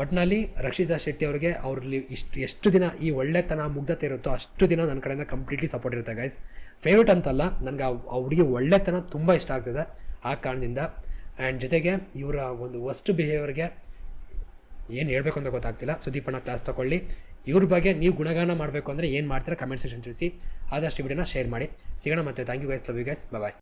ಒಟ್ಟಿನಲ್ಲಿ ರಕ್ಷಿತಾ ಶೆಟ್ಟಿ ಅವರಿಗೆ ಅವ್ರಲ್ಲಿ ಇಷ್ಟು ಎಷ್ಟು ದಿನ ಈ ಒಳ್ಳೆತನ ಮುಗ್ಧತೆ ಇರುತ್ತೋ ಅಷ್ಟು ದಿನ ನನ್ನ ಕಡೆಯಿಂದ ಕಂಪ್ಲೀಟ್ಲಿ ಸಪೋರ್ಟ್ ಇರುತ್ತೆ ಗೈಸ್ ಫೇವ್ರೇಟ್ ಅಂತಲ್ಲ, ನನಗೆ ಆ ಹುಡುಗಿ ಒಳ್ಳೆತನ ತುಂಬ ಇಷ್ಟ ಆಗ್ತದೆ ಆ ಕಾರಣದಿಂದ. ಆ್ಯಂಡ್ ಜೊತೆಗೆ ಇವರ ಒಂದು ವಸ್ಟ್ ಬಿಹೇವಿಯರ್ಗೆ ಏನು ಹೇಳಬೇಕು ಅಂತ ಗೊತ್ತಾಗ್ತಿಲ್ಲ. ಸುದೀಪಣ್ಣ ಕ್ಲಾಸ್ ತೊಗೊಳ್ಳಿ ಇವ್ರ ಬಗ್ಗೆ ನೀವು ಗುಣಗಾನ ಮಾಡಬೇಕು ಅಂದರೆ ಏನು ಮಾಡ್ತೀರಾ ಕಮೆಂಟ್ ಸೆಕ್ಷನ್ ತಿಳಿಸಿ. ಆದಷ್ಟು ವಿಡಿಯೋನ ಶೇರ್ ಮಾಡಿ. ಸಿಗೋಣ ಮತ್ತೆ. Thank you guys love you guys bye